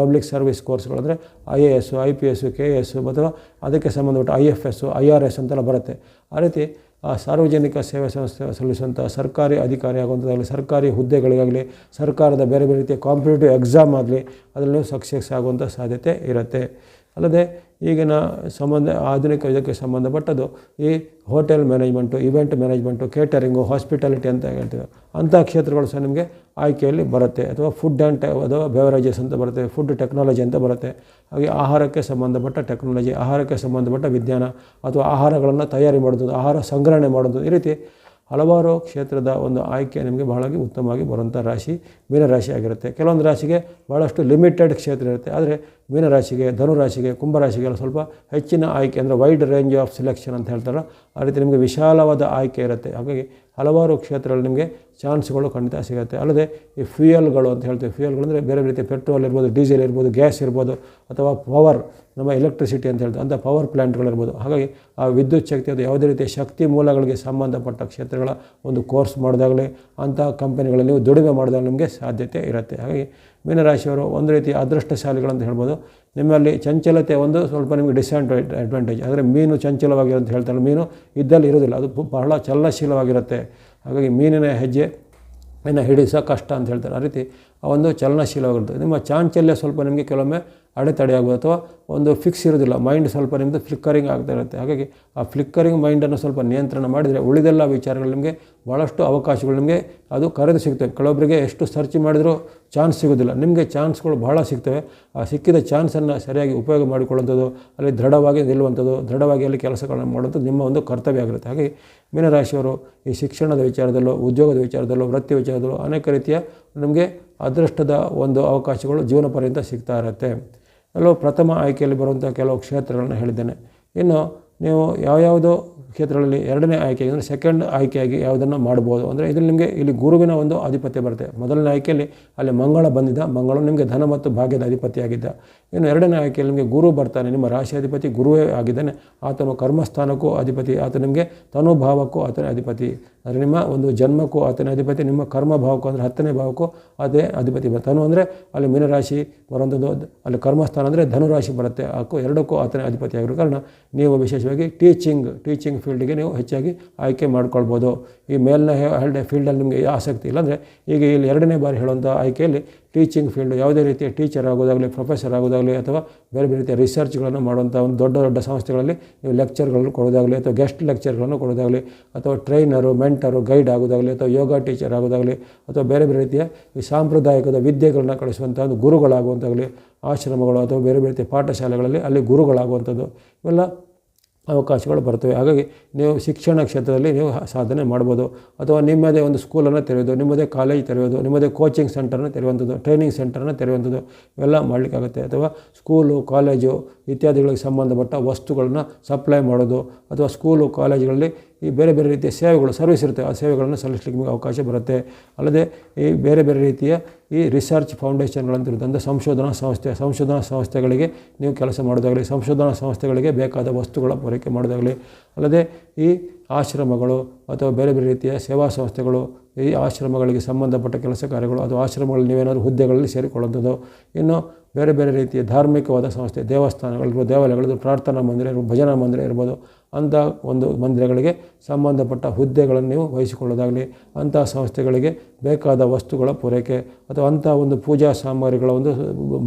public service ಕೋರ್ಸ್ಗಳಂದರೆ I A S I P S K A S ಅಥವಾ ಅದಕ್ಕೆ ಸಂಬಂಧಪಟ್ಟ I F S I R S ಅಂತೆಲ್ಲ ಬರುತ್ತೆ. ಆ ರೀತಿ ಆ ಸಾರ್ವಜನಿಕ ಸೇವಾ ಸಂಸ್ಥೆ ಸಲ್ಲಿಸುವಂಥ ಸರ್ಕಾರಿ ಅಧಿಕಾರಿ ಆಗುವಂಥದ್ದಾಗಲಿ, ಸರ್ಕಾರಿ ಹುದ್ದೆಗಳಿಗಾಗಲಿ, ಸರ್ಕಾರದ ಬೇರೆ ಬೇರೆ ರೀತಿಯ ಕಾಂಪಿಟೇಟಿವ್ ಎಕ್ಸಾಮ್ ಆಗಲಿ, ಅದರಲ್ಲೂ ಸಕ್ಸಸ್ ಆಗುವಂಥ ಸಾಧ್ಯತೆ ಇರುತ್ತೆ. ಅಲ್ಲದೆ ಈಗಿನ ಸಂಬಂಧ, ಆಧುನಿಕ ಇದಕ್ಕೆ ಸಂಬಂಧಪಟ್ಟದ್ದು ಈ hotel management event management catering hospitality ಅಂತ ಹೇಳ್ತೀವಿ ಅಂಥ ಕ್ಷೇತ್ರಗಳು ಸಹ ನಿಮಗೆ ಆಯ್ಕೆಯಲ್ಲಿ ಬರುತ್ತೆ. ಅಥವಾ ಫುಡ್ ಆ್ಯಂಡ್ ಟೆ ಅಥವಾ ಬೆವರೇಜಸ್ ಅಂತ ಬರುತ್ತೆ ಫುಡ್ ಟೆಕ್ನಾಲಜಿ ಅಂತ ಬರುತ್ತೆ. ಹಾಗೆ ಆಹಾರಕ್ಕೆ ಸಂಬಂಧಪಟ್ಟ ಟೆಕ್ನಾಲಜಿ ಆಹಾರಕ್ಕೆ ಸಂಬಂಧಪಟ್ಟ ವಿಜ್ಞಾನ, ಅಥವಾ ಆಹಾರಗಳನ್ನು ತಯಾರಿ ಮಾಡೋದು ಆಹಾರ ಸಂಗ್ರಹಣೆ ಮಾಡೋದು ಈ ರೀತಿ ಹಲವಾರು ಕ್ಷೇತ್ರದ ಒಂದು ಆಯ್ಕೆ ನಿಮಗೆ ಬಹಳವಾಗಿ ಉತ್ತಮವಾಗಿ ಬರುವಂಥ ರಾಶಿ ಮೀನರಾಶಿ ಆಗಿರುತ್ತೆ. ಕೆಲವೊಂದು ರಾಶಿಗೆ ಭಾಳಷ್ಟು ಲಿಮಿಟೆಡ್ ಕ್ಷೇತ್ರ ಇರುತ್ತೆ. ಆದರೆ ಮೀನರಾಶಿಗೆ, ಧನುರಾಶಿಗೆ, ಕುಂಭರಾಶಿಗೆಲ್ಲ ಸ್ವಲ್ಪ ಹೆಚ್ಚಿನ ಆಯ್ಕೆ ಅಂದರೆ ವೈಡ್ ರೇಂಜ್ ಆಫ್ ಸೆಲೆಕ್ಷನ್ ಅಂತ ಹೇಳ್ತಾರೆ ಆ ರೀತಿ ನಿಮಗೆ ವಿಶಾಲವಾದ ಆಯ್ಕೆ ಇರುತ್ತೆ. ಹಾಗಾಗಿ ಹಲವಾರು ಕ್ಷೇತ್ರಗಳಲ್ಲಿ ನಿಮಗೆ ಚಾನ್ಸ್ಗಳು ಖಂಡಿತ ಸಿಗುತ್ತೆ. ಅಲ್ಲದೆ ಈ ಫ್ಯೂಯಲ್ಗಳು ಅಂತ ಹೇಳ್ತೀವಿ. ಫ್ಯೂಯಲ್ಗಳು ಅಂದರೆ ಬೇರೆ ರೀತಿಯ ಪೆಟ್ರೋಲ್ ಇರ್ಬೋದು, ಡೀಸೆಲ್ ಇರ್ಬೋದು, ಗ್ಯಾಸ್ ಇರ್ಬೋದು, ಅಥವಾ ಪವರ್, ನಮ್ಮ ಎಲೆಕ್ಟ್ರಿಸಿಟಿ ಅಂತ ಹೇಳ್ತೀವಿ. ಅಂಥ ಪವರ್ ಪ್ಲ್ಯಾಂಟ್ಗಳಿರ್ಬೋದು ಹಾಗಾಗಿ ಆ ವಿದ್ಯುತ್ ಶಕ್ತಿ ಅದು ಯಾವುದೇ ರೀತಿಯ ಶಕ್ತಿ ಮೂಲಗಳಿಗೆ ಸಂಬಂಧಪಟ್ಟ ಕ್ಷೇತ್ರಗಳ ಒಂದು ಕೋರ್ಸ್ ಮಾಡಿದಾಗಲೇ ಅಂಥ ಕಂಪನಿಗಳಲ್ಲಿ ನೀವು ದುಡಿಮೆ ಮಾಡಿದಾಗ ನಿಮಗೆ ಸಾಧ್ಯತೆ ಇರುತ್ತೆ. ಹಾಗಾಗಿ ಮೀನರಾಶಿಯವರು ಒಂದು ರೀತಿ ಅದೃಷ್ಟಶಾಲಿಗಳಂತ ಹೇಳ್ಬೋದು. ನಿಮ್ಮಲ್ಲಿ ಚಂಚಲತೆ ಒಂದು ಸ್ವಲ್ಪ ನಿಮಗೆ ಡಿಸ್ಅಡ್ವಾಂಟ್ ಅಡ್ವಾಂಟೇಜ್ ಅಂದರೆ ಮೀನು ಚಂಚಲವಾಗಿರೋ ಅಂತ ಹೇಳ್ತಾರೆ ಮೀನು, ಇದ್ದಲ್ಲಿ ಇರೋದಿಲ್ಲ ಅದು ಬಹಳ ಚಲನಶೀಲವಾಗಿರುತ್ತೆ. ಹಾಗಾಗಿ ಮೀನಿನ ಹೆಜ್ಜೆ ಇನ್ನು ಹಿಡಿಸೋ ಕಷ್ಟ ಅಂತ ಹೇಳ್ತಾರೆ. ಆ ರೀತಿ ಒಂದು ಚಲನಶೀಲವಾಗಿರುತ್ತೆ. ನಿಮ್ಮ ಚಾಂಚಲ್ಯ ಸ್ವಲ್ಪ ನಿಮಗೆ ಕೆಲವೊಮ್ಮೆ ಅಡೆತಡೆ ಆಗ್ಬೋದು ಅಥವಾ ಒಂದು ಫಿಕ್ಸ್ ಇರೋದಿಲ್ಲ. ಮೈಂಡ್ ಸ್ವಲ್ಪ ನಿಮ್ಮದು ಫ್ಲಿಕ್ಕರಿಂಗ್ ಆಗ್ತಾ ಇರುತ್ತೆ. ಹಾಗಾಗಿ ಆ ಫ್ಲಿಕ್ಕರಿಂಗ್ ಮೈಂಡನ್ನು ಸ್ವಲ್ಪ ನಿಯಂತ್ರಣ ಮಾಡಿದರೆ ಉಳಿದೆಲ್ಲ ವಿಚಾರಗಳು ನಿಮಗೆ ಭಾಳಷ್ಟು ಅವಕಾಶಗಳು ನಿಮಗೆ ಅದು ಕರೆದು ಸಿಗ್ತವೆ. ಕೆಲವೊಬ್ಬರಿಗೆ ಎಷ್ಟು ಸರ್ಚ್ ಮಾಡಿದರೂ ಚಾನ್ಸ್ ಸಿಗೋದಿಲ್ಲ. ನಿಮಗೆ ಚಾನ್ಸ್ಗಳು ಭಾಳ ಸಿಗ್ತವೆ. ಆ ಸಿಕ್ಕಿದ ಚಾನ್ಸನ್ನು ಸರಿಯಾಗಿ ಉಪಯೋಗ ಮಾಡಿಕೊಳ್ಳುವಂಥದ್ದು, ಅಲ್ಲಿ ದೃಢವಾಗಿ ನಿಲ್ಲುವಂಥದ್ದು, ದೃಢವಾಗಿ ಅಲ್ಲಿ ಕೆಲಸಗಳನ್ನು ಮಾಡುವಂಥದ್ದು ನಿಮ್ಮ ಒಂದು ಕರ್ತವ್ಯ ಆಗಿರುತ್ತೆ. ಹಾಗೆ ಮೀನರಾಶಿಯವರು ಈ ಶಿಕ್ಷಣದ ವಿಚಾರದಲ್ಲೂ, ಉದ್ಯೋಗದ ವಿಚಾರದಲ್ಲೂ, ವೃತ್ತಿ ವಿಚಾರದಲ್ಲೂ ಅನೇಕ ರೀತಿಯ ನಮಗೆ ಅದೃಷ್ಟದ ಒಂದು ಅವಕಾಶಗಳು ಜೀವನ ಪರ್ಯಂತ ಸಿಗ್ತಾ ಇರುತ್ತೆ. ಎಲ್ಲೋ ಪ್ರಥಮ ಆಯ್ಕೆಯಲ್ಲಿ ಬರುವಂಥ ಕೆಲವು ಕ್ಷೇತ್ರಗಳನ್ನು ಹೇಳಿದ್ದೇನೆ. ಇನ್ನು ನೀವು ಯಾವ್ಯಾವುದೋ ಕ್ಷೇತ್ರಗಳಲ್ಲಿ ಎರಡನೇ ಆಯ್ಕೆ ಅಂದರೆ ಸೆಕೆಂಡ್ ಆಯ್ಕೆಯಾಗಿ ಯಾವುದನ್ನು ಮಾಡ್ಬೋದು. ಅಂದರೆ ಇದರಲ್ಲಿ ನಿಮಗೆ ಇಲ್ಲಿ ಗುರುವಿನ ಒಂದು ಆಧಿಪತ್ಯ ಬರುತ್ತೆ. ಮೊದಲನೇ ಆಯ್ಕೆಯಲ್ಲಿ ಅಲ್ಲಿ ಮಂಗಳ ಬಂದಿದ್ದ ಮಂಗಳು ನಿಮಗೆ ಧನ ಮತ್ತು ಭಾಗ್ಯದ ಅಧಿಪತಿಯಾಗಿದ್ದ. ಇನ್ನು ಎರಡನೇ ಆಯ್ಕೆಯಲ್ಲಿ ನಿಮಗೆ ಗುರು ಬರ್ತಾನೆ, ನಿಮ್ಮ ರಾಶಿ ಅಧಿಪತಿ ಗುರುವೇ ಆಗಿದ್ದಾನೆ. ಆತನು ಕರ್ಮಸ್ಥಾನಕ್ಕೂ ಅಧಿಪತಿ, ಆತ ನಿಮಗೆ ತನುಭಾವಕ್ಕೂ ಆತನೇ ಅಧಿಪತಿ. ಅಂದರೆ ನಿಮ್ಮ ಒಂದು ಜನ್ಮಕ್ಕೂ ಆತನೇ ಅಧಿಪತಿ, ನಿಮ್ಮ ಕರ್ಮ ಭಾವಕ್ಕೂ ಅಂದರೆ ಹತ್ತನೇ ಭಾವಕ್ಕೂ ಅದೇ ಅಧಿಪತಿ ಬರುತ್ತೆ ತನು ಅಂದರೆ ಅಲ್ಲಿ ಮೀನರಾಶಿ ಬರೋಂಥದ್ದು ಅಲ್ಲಿ ಕರ್ಮಸ್ಥಾನ ಅಂದರೆ ಧನುರಾಶಿ ಬರುತ್ತೆ. ಹಾಕು ಎರಡಕ್ಕೂ ಆತನೇ ಅಧಿಪತಿ ಆಗಿರೋ ಕಾರಣ ನೀವು ವಿಶೇಷವಾಗಿ ಟೀಚಿಂಗ್ ಟೀಚಿಂಗ್ ಫೀಲ್ಡಿಗೆ ನೀವು ಹೆಚ್ಚಾಗಿ ಆಯ್ಕೆ ಮಾಡ್ಕೊಳ್ಬೋದು. ಈ ಮೇಲಿನ ಹೇಳಿದ ಫೀಲ್ಡಲ್ಲಿ ನಿಮಗೆ ಆಸಕ್ತಿ ಇಲ್ಲಾಂದರೆ ಈಗ ಇಲ್ಲಿ ಎರಡನೇ ಬಾರಿ ಹೇಳುವಂಥ ಆಯ್ಕೆಯಲ್ಲಿ ಟೀಚಿಂಗ್ ಫೀಲ್ಡ್ ಯಾವುದೇ ರೀತಿಯ ಟೀಚರ್ ಆಗೋದಾಗಲಿ ಪ್ರೊಫೆಸರ್ ಆಗೋದಾಗಲಿ ಅಥವಾ ಬೇರೆ ಬೇರೆ ರೀತಿಯ ರಿಸರ್ಚ್ಗಳನ್ನು ಮಾಡುವಂಥ ಒಂದು ದೊಡ್ಡ ದೊಡ್ಡ ಸಂಸ್ಥೆಗಳಲ್ಲಿ ನೀವು ಲೆಕ್ಚರ್ಗಳನ್ನು ಕೊಡೋದಾಗಲಿ ಅಥವಾ ಗೆಸ್ಟ್ ಲೆಕ್ಚರ್ಗಳನ್ನು ಕೊಡೋದಾಗಲಿ ಅಥವಾ ಟ್ರೈನರು ಮೆಂಟರು ಗೈಡ್ ಆಗೋದಾಗಲಿ ಅಥವಾ ಯೋಗ ಟೀಚರ್ ಆಗೋದಾಗಲಿ ಅಥವಾ ಬೇರೆ ಬೇರೆ ರೀತಿಯ ಈ ಸಾಂಪ್ರದಾಯಿಕದ ವಿದ್ಯೆಗಳನ್ನ ಕಳಿಸುವಂಥ ಒಂದು ಗುರುಗಳಾಗುವಂಥಾಗಲಿ ಆಶ್ರಮಗಳು ಅಥವಾ ಬೇರೆ ಬೇರೆ ರೀತಿಯ ಪಾಠಶಾಲೆಗಳಲ್ಲಿ ಅಲ್ಲಿ ಗುರುಗಳಾಗುವಂಥದ್ದು ಇವೆಲ್ಲ ಅವಕಾಶಗಳು ಬರ್ತವೆ. ಹಾಗಾಗಿ ನೀವು ಶಿಕ್ಷಣ ಕ್ಷೇತ್ರದಲ್ಲಿ ನೀವು ಸಾಧನೆ ಮಾಡ್ಬೋದು. ಅಥವಾ ನಿಮ್ಮದೇ ಒಂದು ಸ್ಕೂಲನ್ನು ತೆರೆಯೋದು, ನಿಮ್ಮದೇ ಕಾಲೇಜ್ ತೆರೆಯೋದು, ನಿಮ್ಮದೇ ಕೋಚಿಂಗ್ ಸೆಂಟರ್ನ ತೆರೆಯುವಂಥದ್ದು ಟ್ರೈನಿಂಗ್ ಸೆಂಟರ್ನ ತೆರೆಯುವಂಥದ್ದು ಇವೆಲ್ಲ ಮಾಡಲಿಕ್ಕಾಗುತ್ತೆ ಅಥವಾ ಸ್ಕೂಲು, ಕಾಲೇಜು ಇತ್ಯಾದಿಗಳಿಗೆ ಸಂಬಂಧಪಟ್ಟ ವಸ್ತುಗಳನ್ನ ಸಪ್ಲೈ ಮಾಡೋದು. ಅಥವಾ ಸ್ಕೂಲು, ಕಾಲೇಜುಗಳಲ್ಲಿ ಈ ಬೇರೆ ಬೇರೆ ರೀತಿಯ ಸೇವೆಗಳು ಸರ್ವಿಸ್ ಇರುತ್ತೆ, ಆ ಸೇವೆಗಳನ್ನು ಸಲ್ಲಿಸಲಿಕ್ಕೆ ನಿಮಗೆ ಅವಕಾಶ ಬರುತ್ತೆ. ಅಲ್ಲದೆ ಈ ಬೇರೆ ಬೇರೆ ರೀತಿಯ ಈ ರಿಸರ್ಚ್ ಫೌಂಡೇಶನ್ಗಳಂತ ಇರುತ್ತೆ ಅಂದರೆ ಸಂಶೋಧನಾ ಸಂಸ್ಥೆ, ಸಂಶೋಧನಾ ಸಂಸ್ಥೆಗಳಿಗೆ ನೀವು ಕೆಲಸ ಮಾಡೋದಾಗಲಿ, ಸಂಶೋಧನಾ ಸಂಸ್ಥೆಗಳಿಗೆ ಬೇಕಾದ ವಸ್ತುಗಳ ಪೂರೈಕೆ ಮಾಡೋದಾಗಲಿ, ಅಲ್ಲದೆ ಈ ಆಶ್ರಮಗಳು ಅಥವಾ ಬೇರೆ ಬೇರೆ ರೀತಿಯ ಸೇವಾ ಸಂಸ್ಥೆಗಳು, ಈ ಆಶ್ರಮಗಳಿಗೆ ಸಂಬಂಧಪಟ್ಟ ಕೆಲಸ ಕಾರ್ಯಗಳು ಅಥವಾ ಆಶ್ರಮಗಳಲ್ಲಿ ನೀವೇನಾದರೂ ಹುದ್ದೆಗಳಲ್ಲಿ ಸೇರಿಕೊಳ್ಳುವಂಥದ್ದು. ಇನ್ನು ಬೇರೆ ಬೇರೆ ರೀತಿಯ ಧಾರ್ಮಿಕವಾದ ಸಂಸ್ಥೆ, ದೇವಸ್ಥಾನಗಳಿರ್ಬೋದು ದೇವಾಲಯಗಳು ಪ್ರಾರ್ಥನಾ ಮಂದಿರ ಇರ್ಬೋದು, ಭಜನಾ ಮಂದಿರ ಇರ್ಬೋದು, ಅಂಥ ಒಂದು ಮಂದಿರಗಳಿಗೆ ಸಂಬಂಧಪಟ್ಟ ಹುದ್ದೆಗಳನ್ನು ನೀವು ವಹಿಸಿಕೊಳ್ಳೋದಾಗಲಿ, ಅಂಥ ಸಂಸ್ಥೆಗಳಿಗೆ ಬೇಕಾದ ವಸ್ತುಗಳ ಪೂರೈಕೆ ಅಥವಾ ಅಂಥ ಒಂದು ಪೂಜಾ ಸಾಮಗ್ರಿಗಳ ಒಂದು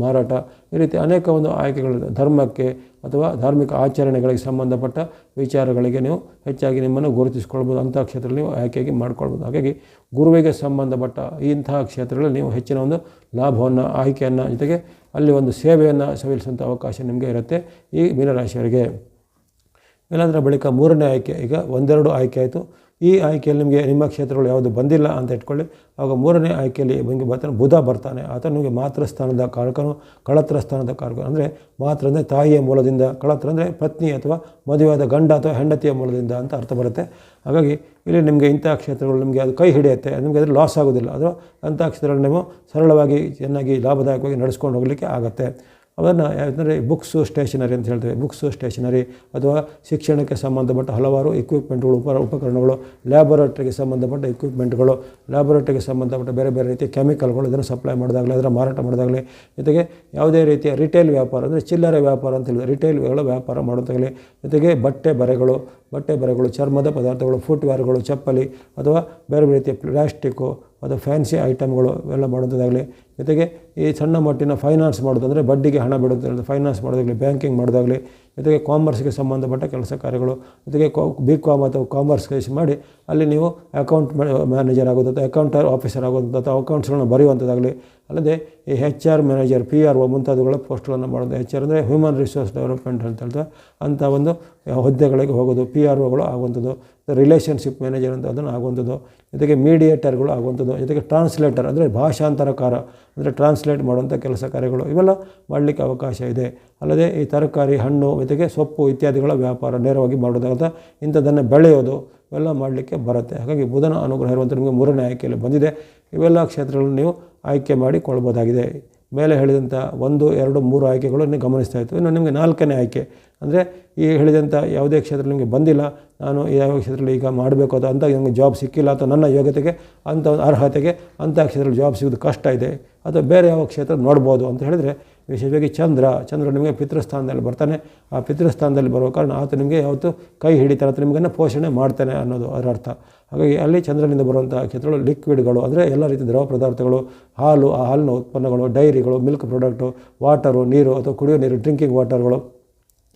ಮಾರಾಟ ಈ ರೀತಿ ಅನೇಕ ಒಂದು ಆಯ್ಕೆಗಳಿದೆ. ಧರ್ಮಕ್ಕೆ ಅಥವಾ ಧಾರ್ಮಿಕ ಆಚರಣೆಗಳಿಗೆ ಸಂಬಂಧಪಟ್ಟ ವಿಚಾರಗಳಿಗೆ ನೀವು ಹೆಚ್ಚಾಗಿ ನಿಮ್ಮನ್ನು ಗುರುತಿಸ್ಕೊಳ್ಬೋದು. ಅಂಥ ಕ್ಷೇತ್ರದಲ್ಲಿ ನೀವು ಆಯ್ಕೆಯಾಗಿ ಮಾಡ್ಕೊಳ್ಬೋದು. ಹಾಗಾಗಿ ಗುರುವಿಗೆ ಸಂಬಂಧಪಟ್ಟ ಇಂತಹ ಕ್ಷೇತ್ರಗಳಲ್ಲಿ ನೀವು ಹೆಚ್ಚಿನ ಒಂದು ಲಾಭವನ್ನು, ಆಯ್ಕೆಯನ್ನು, ಜೊತೆಗೆ ಅಲ್ಲಿ ಒಂದು ಸೇವೆಯನ್ನು ಸವಿಲಿಸುವಂಥ ಅವಕಾಶ ನಿಮಗೆ ಇರುತ್ತೆ ಈ ಮೀನರಾಶಿಯವರಿಗೆ. ಇಲ್ಲಾಂದರೆ ಬಳಿಕ ಮೂರನೇ ಆಯ್ಕೆ, ಈಗ ಒಂದೆರಡು ಆಯ್ಕೆ ಆಯಿತು. ಈ ಆಯ್ಕೆಯಲ್ಲಿ ನಿಮಗೆ ನಿಮ್ಮ ಕ್ಷೇತ್ರಗಳು ಯಾವುದು ಬಂದಿಲ್ಲ ಅಂತ ಇಟ್ಕೊಳ್ಳಿ. ಆಗ ಮೂರನೇ ಆಯ್ಕೆಯಲ್ಲಿ ನಿಮಗೆ ಬರ್ತಾನೆ ಬುಧ ಬರ್ತಾನೆ. ಆತ ನಿಮಗೆ ಮಾತೃ ಸ್ಥಾನದ ಕಾರಕನು ಕಳತ್ರ ಸ್ಥಾನದ ಕಾರಕ ಅಂದರೆ ಮಾತ್ರ ಅಂದರೆ ತಾಯಿಯ ಮೂಲದಿಂದ ಕಳತ್ರ ಅಂದರೆ ಪತ್ನಿ ಅಥವಾ ಮದುವೆಯಾದ ಗಂಡ ಅಥವಾ ಹೆಂಡತಿಯ ಮೂಲದಿಂದ ಅಂತ ಅರ್ಥ ಬರುತ್ತೆ. ಹಾಗಾಗಿ ಇಲ್ಲಿ ನಿಮಗೆ ಇಂಥ ಕ್ಷೇತ್ರಗಳು ನಿಮಗೆ ಅದು ಕೈ ಹಿಡಿಯುತ್ತೆ. ನಿಮಗೆ ಅದು ಲಾಸ್ ಆಗೋದಿಲ್ಲ. ಅಥವಾ ಅಂಥ ಕ್ಷೇತ್ರಗಳು ನೀವು ಸರಳವಾಗಿ ಚೆನ್ನಾಗಿ ಲಾಭದಾಯಕವಾಗಿ ನಡೆಸ್ಕೊಂಡು ಹೋಗಲಿಕ್ಕೆ ಆಗುತ್ತೆ. ಅದನ್ನು ಯಾಕಂದರೆ ಬುಕ್ಸು ಸ್ಟೇಷನರಿ ಅಂತ ಹೇಳ್ತೇವೆ. ಬುಕ್ಸು ಸ್ಟೇಷನರಿ ಅಥವಾ ಶಿಕ್ಷಣಕ್ಕೆ ಸಂಬಂಧಪಟ್ಟ ಹಲವಾರು ಇಕ್ವಿಪ್ಮೆಂಟ್ಗಳು ಉಪ, ಉಪಕರಣಗಳು ಲ್ಯಾಬೊರೇಟ್ರಿಗೆ ಸಂಬಂಧಪಟ್ಟ ಇಕ್ವಿಪ್ಮೆಂಟ್ಗಳು ಲ್ಯಾಬೊರೇಟ್ರಿಗೆ ಸಂಬಂಧಪಟ್ಟ ಬೇರೆ ಬೇರೆ ರೀತಿಯ ಕೆಮಿಕಲ್ಗಳು ಇದನ್ನು ಸಪ್ಲೈ ಮಾಡಿದಾಗಲಿ ಅದರ ಮಾರಾಟ ಮಾಡಿದಾಗಲಿ. ಜೊತೆಗೆ ಯಾವುದೇ ರೀತಿಯ ರಿಟೇಲ್ ವ್ಯಾಪಾರ ಅಂದರೆ ಚಿಲ್ಲರೆ ವ್ಯಾಪಾರ ಅಂತ ಹೇಳಿದ್ರೆ ರಿಟೇಲ್ಗಳ ವ್ಯಾಪಾರ ಮಾಡೋದಾಗಲಿ. ಜೊತೆಗೆ ಬಟ್ಟೆ ಬರೆಗಳು ಬಟ್ಟೆ ಬರೆಗಳು, ಚರ್ಮದ ಪದಾರ್ಥಗಳು ಫುಟ್ವೇರ್ಗಳು ಚಪ್ಪಲಿ ಅಥವಾ ಬೇರೆ ಬೇರೆ ರೀತಿಯ ಪ್ಲಾಸ್ಟಿಕ್ಕು ಅಥವಾ ಫ್ಯಾನ್ಸಿ ಐಟಮ್ಗಳು ಇವೆಲ್ಲ ಮಾಡೋದಾಗಲಿ, ಜೊತೆಗೆ ಈ ಸಣ್ಣ ಮಟ್ಟಿನ ಫೈನಾನ್ಸ್ ಮಾಡೋದಂದರೆ ಬಡ್ಡಿಗೆ ಹಣ ಬಿಡೋದು ಫೈನಾನ್ಸ್ ಮಾಡೋದಾಗಲಿ ಬ್ಯಾಂಕಿಂಗ್ ಮಾಡೋದಾಗಲಿ, ಜೊತೆಗೆ ಕಾಮರ್ಸ್ಗೆ ಸಂಬಂಧಪಟ್ಟ ಕೆಲಸ ಕಾರ್ಯಗಳು, ಜೊತೆಗೆ ಬಿ ಕಾಮ್ ಅಥವಾ ಕಾಮರ್ಸ್ಗೆ ಮಾಡಿ, ಅಲ್ಲಿ ನೀವು ಅಕೌಂಟ್ ಮ್ಯಾನೇಜರ್ ಆಗೋದು ಅಥವಾ ಅಕೌಂಟರ್ ಆಫೀಸರ್ ಆಗೋದು ಅಥವಾ ಅಕೌಂಟ್ಸ್ಗಳನ್ನ ಬರೆಯುವಂಥದ್ದಾಗಲಿ, ಅಲ್ಲದೆ ಈ H R manager P R O ಮುಂತಾದವುಗಳ ಪೋಸ್ಟ್ಗಳನ್ನು ಮಾಡೋದು ಹೆಚ್ ಆರ್ ಅಂದರೆ ಹ್ಯೂಮನ್ ರಿಸೋರ್ಸ್ ಡೆವಲಪ್ಮೆಂಟ್ ಅಂತ ಹೇಳ್ತಾ ಅಂಥ ಒಂದು ಹುದ್ದೆಗಳಿಗೆ ಹೋಗೋದು ಪಿ ಆರ್ ಒಗಳು ಆಗುವಂಥದ್ದು ರಿಲೇಷನ್ಶಿಪ್ ಮ್ಯಾನೇಜರ್ ಅಂತ ಅದನ್ನು ಆಗುವಂಥದ್ದು. ಜೊತೆಗೆ ಮೀಡಿಯೇಟರ್ಗಳು ಆಗುವಂಥದ್ದು, ಜೊತೆಗೆ ಟ್ರಾನ್ಸ್ಲೇಟರ್ ಅಂದರೆ ಭಾಷಾಂತರಕಾರ, ಅಂದರೆ ಟ್ರಾನ್ಸ್ಲೇಟ್ ಮಾಡುವಂಥ ಕೆಲಸ ಕಾರ್ಯಗಳು, ಇವೆಲ್ಲ ಮಾಡಲಿಕ್ಕೆ ಅವಕಾಶ ಇದೆ. ಅಲ್ಲದೆ ಈ ತರಕಾರಿ, ಹಣ್ಣು, ಜೊತೆಗೆ ಸೊಪ್ಪು ಇತ್ಯಾದಿಗಳ ವ್ಯಾಪಾರ ನೇರವಾಗಿ ಮಾಡೋದಾಗ ಇಂಥದ್ದನ್ನು ಬೆಳೆಯೋದು ಇವೆಲ್ಲ ಮಾಡಲಿಕ್ಕೆ ಬರುತ್ತೆ. ಹಾಗಾಗಿ ಬುಧನ ಅನುಗ್ರಹ ಇರುವಂಥ ನಿಮಗೆ ಮೂರನೇ ಆಯ್ಕೆಯಲ್ಲಿ ಬಂದಿದೆ. ಇವೆಲ್ಲ ಕ್ಷೇತ್ರಗಳನ್ನು ನೀವು ಆಯ್ಕೆ ಮಾಡಿಕೊಳ್ಬೋದಾಗಿದೆ. ಮೇಲೆ ಹೇಳಿದಂಥ ಒಂದು, ಎರಡು, ಮೂರು ಆಯ್ಕೆಗಳು ಗಮನಿಸ್ತಾ ಇತ್ತು. ಇನ್ನು ನಿಮಗೆ ನಾಲ್ಕನೇ ಆಯ್ಕೆ, ಅಂದರೆ ಈ ಹೇಳಿದಂಥ ಯಾವುದೇ ಕ್ಷೇತ್ರ ನಿಮಗೆ ಬಂದಿಲ್ಲ ನಾನು ಯಾವ ಕ್ಷೇತ್ರದಲ್ಲಿ ಈಗ ಮಾಡಬೇಕು ಅಥವಾ ಅಂತ ನನಗೆ ಜಾಬ್ ಸಿಕ್ಕಿಲ್ಲ ಅಥವಾ ನನ್ನ ಯೋಗ್ಯತೆಗೆ ಅಂಥ ಒಂದು ಅರ್ಹತೆಗೆ ಅಂಥ ಕ್ಷೇತ್ರದಲ್ಲಿ ಜಾಬ್ ಸಿಗೋದು ಕಷ್ಟ ಇದೆ. ಅಥವಾ ಬೇರೆ ಯಾವ ಕ್ಷೇತ್ರ ನೋಡ್ಬೋದು ಅಂತ ಹೇಳಿದರೆ ವಿಶೇಷವಾಗಿ ಚಂದ್ರ ಚಂದ್ರ ನಿಮಗೆ ಪಿತೃಸ್ಥಾನದಲ್ಲಿ ಬರ್ತಾನೆ. ಆ ಪಿತೃಸ್ಥಾನದಲ್ಲಿ ಬರೋ ಕಾರಣ ಆತ ನಿಮಗೆ ಯಾವತ್ತು ಕೈ ಹಿಡಿತಾರೆ ಅಥವಾ ನಿಮಗನ್ನು ಪೋಷಣೆ ಮಾಡ್ತಾನೆ ಅನ್ನೋದು ಅದರ ಅರ್ಥ. ಹಾಗಾಗಿ ಅಲ್ಲಿ ಚಂದ್ರನಿಂದ ಬರುವಂಥ ಕ್ಷೇತ್ರಗಳು ಲಿಕ್ವಿಡ್ಗಳು ಅಂದರೆ ಎಲ್ಲ ರೀತಿಯ ದ್ರವ ಪದಾರ್ಥಗಳು, ಹಾಲು, ಆ ಹಾಲಿನ ಉತ್ಪನ್ನಗಳು, ಡೈರಿಗಳು ಮಿಲ್ಕ್ ಪ್ರಾಡಕ್ಟು ವಾಟರು ನೀರು ಅಥವಾ ಕುಡಿಯೋ ನೀರು ಡ್ರಿಂಕಿಂಗ್ ವಾಟರ್ಗಳು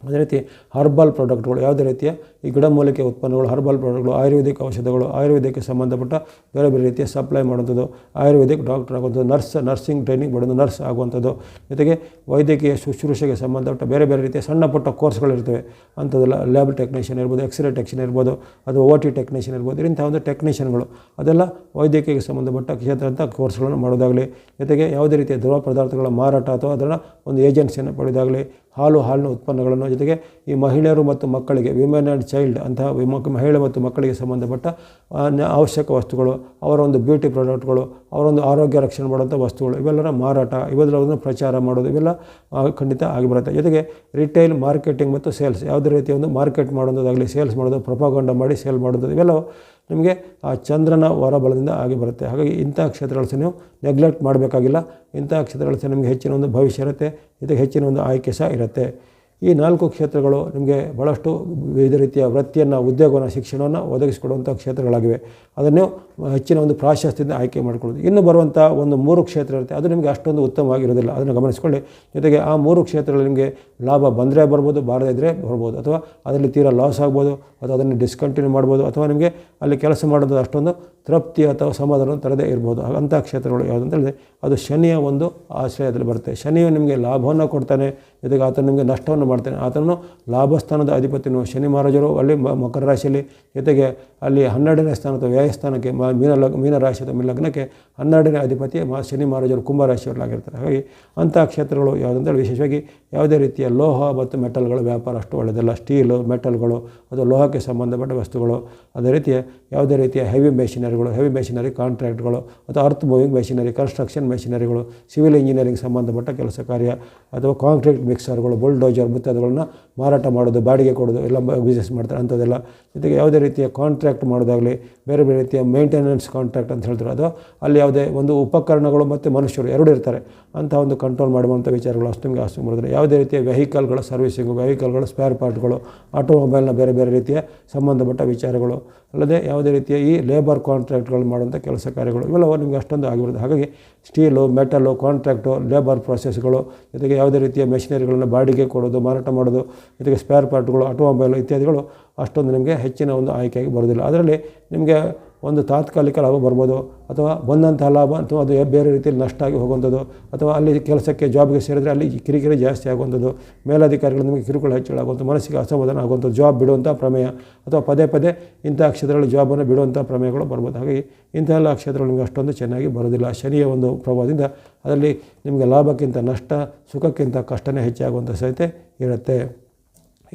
ಅದೇ ರೀತಿ ಹರ್ಬಲ್ ಪ್ರಾಡಕ್ಟ್ಗಳು ಯಾವುದೇ ರೀತಿಯ ಈ ಗಿಡಮೂಲಿಕೆ ಉತ್ಪನ್ನಗಳು ಹರ್ಬಲ್ ಪ್ರಾಡಕ್ಟ್ಗಳು ಆಯುರ್ವೇದಿಕ್ ಔಷಧಗಳು ಆಯುರ್ವೇದಕ್ಕೆ ಸಂಬಂಧಪಟ್ಟ ಬೇರೆ ಬೇರೆ ರೀತಿಯ ಸಪ್ಲೈ ಮಾಡುವಂಥದ್ದು, ಆಯುರ್ವೇದಿಕ್ ಡಾಕ್ಟರ್ ಆಗುವಂಥದ್ದು ನರ್ಸ್ ನರ್ಸಿಂಗ್ ಟ್ರೈನಿಂಗ್ ಮಾಡೋದು ನರ್ಸ್ ಆಗುವಂಥದ್ದು. ಜೊತೆಗೆ ವೈದ್ಯಕೀಯ ಶುಶ್ರೂಷೆಗೆ ಸಂಬಂಧಪಟ್ಟ ಬೇರೆ ಬೇರೆ ರೀತಿಯ ಸಣ್ಣ ಪುಟ್ಟ ಕೋರ್ಸ್ಗಳಿರ್ತವೆ ಅಂಥದ್ದೆಲ್ಲ ಲ್ಯಾಬ್ ಟೆಕ್ನಿಷಿಯನ್ ಇರ್ಬೋದು ಎಕ್ಸ್ರೇ ಟೆಕ್ನಿಷಿಯನ್ ಇರ್ಬೋದು, ಅಥವಾ ಓ ಟಿ ಟೆಕ್ನಿಷಿಯನ್ ಇರ್ಬೋದು ಇಂಥ ಒಂದು ಟೆಕ್ನಿಷಿಯನ್ಗಳು ಅದೆಲ್ಲ ವೈದ್ಯಕೀಯಕ್ಕೆ ಸಂಬಂಧಪಟ್ಟ ಕ್ಷೇತ್ರ ಅಂತ ಕೋರ್ಸ್ಗಳನ್ನು ಮಾಡೋದಾಗಲಿ ಜೊತೆಗೆ ಯಾವುದೇ ರೀತಿಯ ದ್ರವ ಪದಾರ್ಥಗಳ ಮಾರಾಟ ಅಥವಾ ಅದರ ಒಂದು ಏಜೆನ್ಸಿಯನ್ನು ಪಡೆಯೋದಾಗಲಿ ಹಾಲು ಹಾಲಿನ ಉತ್ಪನ್ನಗಳನ್ನು, ಜೊತೆಗೆ ಈ ಮಹಿಳೆಯರು ಮತ್ತು ಮಕ್ಕಳಿಗೆ ವಿಮೆನ್ ಆ್ಯಂಡ್ ಚೈಲ್ಡ್ ಅಂತಹ ವಿಮ ಮಹಿಳೆ ಮತ್ತು ಮಕ್ಕಳಿಗೆ ಸಂಬಂಧಪಟ್ಟ ಅವಶ್ಯಕ ವಸ್ತುಗಳು, ಅವರ ಒಂದು ಬ್ಯೂಟಿ ಪ್ರಾಡಕ್ಟ್ಗಳು ಅವರೊಂದು ಆರೋಗ್ಯ ರಕ್ಷಣೆ ಮಾಡುವಂಥ ವಸ್ತುಗಳು, ಇವೆಲ್ಲರ ಮಾರಾಟ, ಇವೆಲ್ಲವನ್ನು ಪ್ರಚಾರ ಮಾಡೋದು, ಇವೆಲ್ಲ ಖಂಡಿತ ಆಗಿ ಬರುತ್ತೆ. ಜೊತೆಗೆ ರಿಟೇಲ್ ಮಾರ್ಕೆಟಿಂಗ್ ಮತ್ತು ಸೇಲ್ಸ್ ಯಾವುದೇ ರೀತಿಯ ಒಂದು ಮಾರ್ಕೆಟ್ ಮಾಡೋದಾಗಲಿ ಸೇಲ್ಸ್ ಮಾಡೋದು ಪ್ರಪಾಗಂಡ ಮಾಡಿ ಸೇಲ್ ಮಾಡೋದು, ಇವೆಲ್ಲವೂ ನಿಮಗೆ ಆ ಚಂದ್ರನ ವರಬಲದಿಂದ ಆಗಿ ಬರುತ್ತೆ. ಹಾಗಾಗಿ ಇಂಥ ಕ್ಷೇತ್ರಗಳ ಸಹ ನೀವು ನೆಗ್ಲೆಕ್ಟ್ ಮಾಡಬೇಕಾಗಿಲ್ಲ. ಇಂಥ ಕ್ಷೇತ್ರಗಳ ಸಹ ನಿಮಗೆ ಹೆಚ್ಚಿನ ಒಂದು ಭವಿಷ್ಯ ಇರುತ್ತೆ. ಇದಕ್ಕೆ ಹೆಚ್ಚಿನ ಒಂದು ಆಯ್ಕೆ ಸಹ ಇರುತ್ತೆ. ಈ ನಾಲ್ಕು ಕ್ಷೇತ್ರಗಳು ನಿಮಗೆ ಭಾಳಷ್ಟು ವಿವಿಧ ರೀತಿಯ ವೃತ್ತಿಯನ್ನು, ಉದ್ಯೋಗವನ್ನು, ಶಿಕ್ಷಣವನ್ನು ಒದಗಿಸಿಕೊಡುವಂಥ ಕ್ಷೇತ್ರಗಳಾಗಿವೆ. ಅದನ್ನು ಹೆಚ್ಚಿನ ಒಂದು ಪ್ರಾಶಸ್ತ್ಯದಿಂದ ಆಯ್ಕೆ ಮಾಡಿಕೊಳ್ಳೋದು. ಇನ್ನು ಬರುವಂಥ ಒಂದು ಮೂರು ಕ್ಷೇತ್ರ ಇರುತ್ತೆ. ಅದು ನಿಮಗೆ ಅಷ್ಟೊಂದು ಉತ್ತಮವಾಗಿರೋದಿಲ್ಲ. ಅದನ್ನು ಗಮನಿಸಿಕೊಳ್ಳಿ. ಜೊತೆಗೆ ಆ ಮೂರು ಕ್ಷೇತ್ರಗಳಲ್ಲಿ ನಿಮಗೆ ಲಾಭ ಬಂದರೆ ಬರ್ಬೋದು, ಬಾರದೇ ಇದ್ದರೆ ಬರ್ಬೋದು. ಅಥವಾ ಅದರಲ್ಲಿ ತೀರಾ ಲಾಸ್ ಆಗ್ಬೋದು, ಅಥವಾ ಅದನ್ನು ಡಿಸ್ಕಂಟಿನ್ಯೂ ಮಾಡ್ಬೋದು, ಅಥವಾ ನಿಮಗೆ ಅಲ್ಲಿ ಕೆಲಸ ಮಾಡೋದು ಅಷ್ಟೊಂದು ತೃಪ್ತಿ ಅಥವಾ ಸಮಾಧಾನ ತರದೇ ಇರ್ಬೋದು. ಅಂಥ ಕ್ಷೇತ್ರಗಳು ಯಾವುದು ಅಂತ ಹೇಳಿದ್ರೆ ಅದು ಶನಿಯ ಒಂದು ಆಶ್ರಯದಲ್ಲಿ ಬರುತ್ತೆ. ಶನಿಯು ನಿಮಗೆ ಲಾಭವನ್ನು ಕೊಡ್ತಾನೆ ಜೊತೆಗೆ ಆತನು ನಿಮಗೆ ನಷ್ಟವನ್ನು ಮಾಡ್ತಾನೆ. ಆತನು ಲಾಭಸ್ಥಾನದ ಅಧಿಪತಿನು ಶನಿ ಮಹಾರಾಜರು, ಅಲ್ಲಿ ಮಕರ ರಾಶಿಯಲ್ಲಿ, ಜೊತೆಗೆ ಅಲ್ಲಿ ಹನ್ನೆರಡನೇ ಸ್ಥಾನ ಅಥವಾ ವ್ಯಯಸ್ಥಾನಕ್ಕೆ ಸ್ಥಾನಕ್ಕೆ ಮೀನ ಲಗ್ ಮೀನ ರಾಶಿ ಅಥವಾ ಲಗ್ನಕ್ಕೆ ಹನ್ನೆರಡನೇ ಅಧಿಪತಿ ಮಾ ಶನಿ ಮಹಾರಾಜರು, ಕುಂಭ ರಾಶಿಯವರಾಗಿರ್ತಾರೆ. ಹಾಗಾಗಿ ಅಂಥ ಕ್ಷೇತ್ರಗಳು ಯಾವುದಂತೇಳಿ ವಿಶೇಷವಾಗಿ ಯಾವುದೇ ರೀತಿಯ ಲೋಹ ಮತ್ತು ಮೆಟಲ್ಗಳ ವ್ಯಾಪಾರ ಅಷ್ಟು ಒಳ್ಳೆಯದಲ್ಲ. ಸ್ಟೀಲು, ಮೆಟಲ್ಗಳು, ಅದು ಲೋಹಕ್ಕೆ ಸಂಬಂಧಪಟ್ಟ ವಸ್ತುಗಳು, ಅದೇ ರೀತಿಯ ಯಾವುದೇ ರೀತಿಯ ಹೆವಿ ಮೆಷಿನರಿಗಳು, ಹೆವಿ ಮೆಷಿನರಿ ಕಾಂಟ್ರಾಕ್ಟ್ಗಳು ಅಥವಾ ಅರ್ತ್ ಮೂವಿಂಗ್ ಮೆಷಿನರಿ, ಕನ್ಸ್ಟ್ರಕ್ಷನ್ ಮೆಷಿನರಿಗಳು, ಸಿವಿಲ್ ಇಂಜಿನಿಯರಿಂಗ್ ಸಂಬಂಧಪಟ್ಟ ಕೆಲಸ ಕಾರ್ಯ ಅಥವಾ ಕಾಂಕ್ರೀಟ್ ಮಿಕ್ಸರ್ಗಳು, ಬುಲ್ಡೋಜರ್ ಮುಂತಾದವುಗಳನ್ನ ಮಾರಾಟ ಮಾಡೋದು, ಬಾಡಿಗೆ ಕೊಡೋದು ಎಲ್ಲ ಬಿಸ್ನೆಸ್ ಮಾಡ್ತಾರೆ. ಅಂಥದ್ದೆಲ್ಲ. ಜೊತೆಗೆ ಯಾವುದೇ ರೀತಿಯ ಕಾಂಟ್ರಾಕ್ಟ್ ಮಾಡೋದಾಗಲಿ, ಬೇರೆ ಬೇರೆ ರೀತಿಯ ಮೇಂಟೆನೆನ್ಸ್ ಕಾಂಟ್ರಾಕ್ಟ್ ಅಂತ ಹೇಳ್ತಾರೆ. ಅದು ಅಲ್ಲಿ ಯಾವುದೇ ಒಂದು ಉಪಕರಣಗಳು ಮತ್ತು ಮನುಷ್ಯರು ಎರಡು ಇರ್ತಾರೆ. ಅಂಥ ಒಂದು ಕಂಟ್ರೋಲ್ ಮಾಡುವಂಥ ವಿಚಾರಗಳು ಅಷ್ಟು ನಿಮಗೆ ಅಷ್ಟು ಮಾಡಿದ್ರೆ ಯಾವುದೇ ರೀತಿಯ ವೆಹಿಕಲ್ಗಳ ಸರ್ವಿಸಿಂಗು ವೆಹಿಕಲ್ಗಳ ಸ್ಪೇರ್ ಪಾರ್ಟ್ಗಳು ಆಟೋಮೊಬೈಲ್ನ ಬೇರೆ ಬೇರೆ ರೀತಿಯ ಸಂಬಂಧಪಟ್ಟ ವಿಚಾರಗಳು ಅಲ್ಲದೆ ಯಾವುದೇ ರೀತಿಯ ಈ ಲೇಬರ್ ಕಾಂಟ್ರಾಕ್ಟ್ಗಳು ಮಾಡುವಂಥ ಕೆಲಸ ಕಾರ್ಯಗಳು ಇವೆಲ್ಲವೂ ನಿಮಗೆ ಅಷ್ಟೊಂದು ಆಗಿರುತ್ತೆ ಹಾಗಾಗಿ ಸ್ಟೀಲು ಮೆಟಲು ಕಾಂಟ್ರಾಕ್ಟು ಲೇಬರ್ ಪ್ರೊಸೆಸ್ಗಳು ಜೊತೆಗೆ ಯಾವುದೇ ರೀತಿಯ ಮೆಷಿನರಿಗಳನ್ನು ಬಾಡಿಗೆ ಕೊಡೋದು, ಮಾರಾಟ ಮಾಡೋದು, ಜೊತೆಗೆ ಸ್ಪೇರ್ ಪಾರ್ಟ್ಗಳು ಆಟೋಮೊಬೈಲ್ ಇತ್ಯಾದಿಗಳು ಅಷ್ಟೊಂದು ನಿಮಗೆ ಹೆಚ್ಚಿನ ಒಂದು ಆಯ್ಕೆಯಾಗಿ ಬರೋದಿಲ್ಲ ಅದರಲ್ಲಿ ನಿಮಗೆ ಒಂದು ತಾತ್ಕಾಲಿಕ ಲಾಭ ಬರ್ಬೋದು ಅಥವಾ ಬಂದಂತಹ ಲಾಭ ಅಥವಾ ಅದು ಬೇರೆ ರೀತಿಯಲ್ಲಿ ನಷ್ಟ ಆಗಿ ಹೋಗುವಂಥದ್ದು ಅಥವಾ ಅಲ್ಲಿ ಕೆಲಸಕ್ಕೆ ಜಾಬ್ಗೆ ಸೇರಿದರೆ ಅಲ್ಲಿ ಕಿರಿಕಿರಿ ಜಾಸ್ತಿ ಆಗುವಂಥದ್ದು, ಮೇಲಧಿಕಾರಿಗಳು ನಿಮಗೆ ಕಿರುಕುಳ ಹೆಚ್ಚಳ ಮನಸ್ಸಿಗೆ ಅಸಮಾಧಾನ ಆಗುವಂಥದ್ದು ಜಾಬ್ ಬಿಡುವಂಥ ಪ್ರಮೇಯ ಅಥವಾ ಪದೇ ಪದೇ ಇಂಥ ಕ್ಷೇತ್ರಗಳಲ್ಲಿ ಜಾಬನ್ನು ಬಿಡುವಂಥ ಪ್ರಮೇಯಗಳು ಬರ್ಬೋದು. ಹಾಗಾಗಿ ಇಂಥೆಲ್ಲ ಕ್ಷೇತ್ರಗಳು ನಿಮಗೆ ಅಷ್ಟೊಂದು ಚೆನ್ನಾಗಿ ಬರೋದಿಲ್ಲ. ಶನಿಯ ಒಂದು ಪ್ರಭಾವದಿಂದ ಅದರಲ್ಲಿ ನಿಮಗೆ ಲಾಭಕ್ಕಿಂತ ನಷ್ಟ, ಸುಖಕ್ಕಿಂತ ಕಷ್ಟನೇ ಹೆಚ್ಚಾಗುವಂಥ ಸಹಿತ ಇರುತ್ತೆ.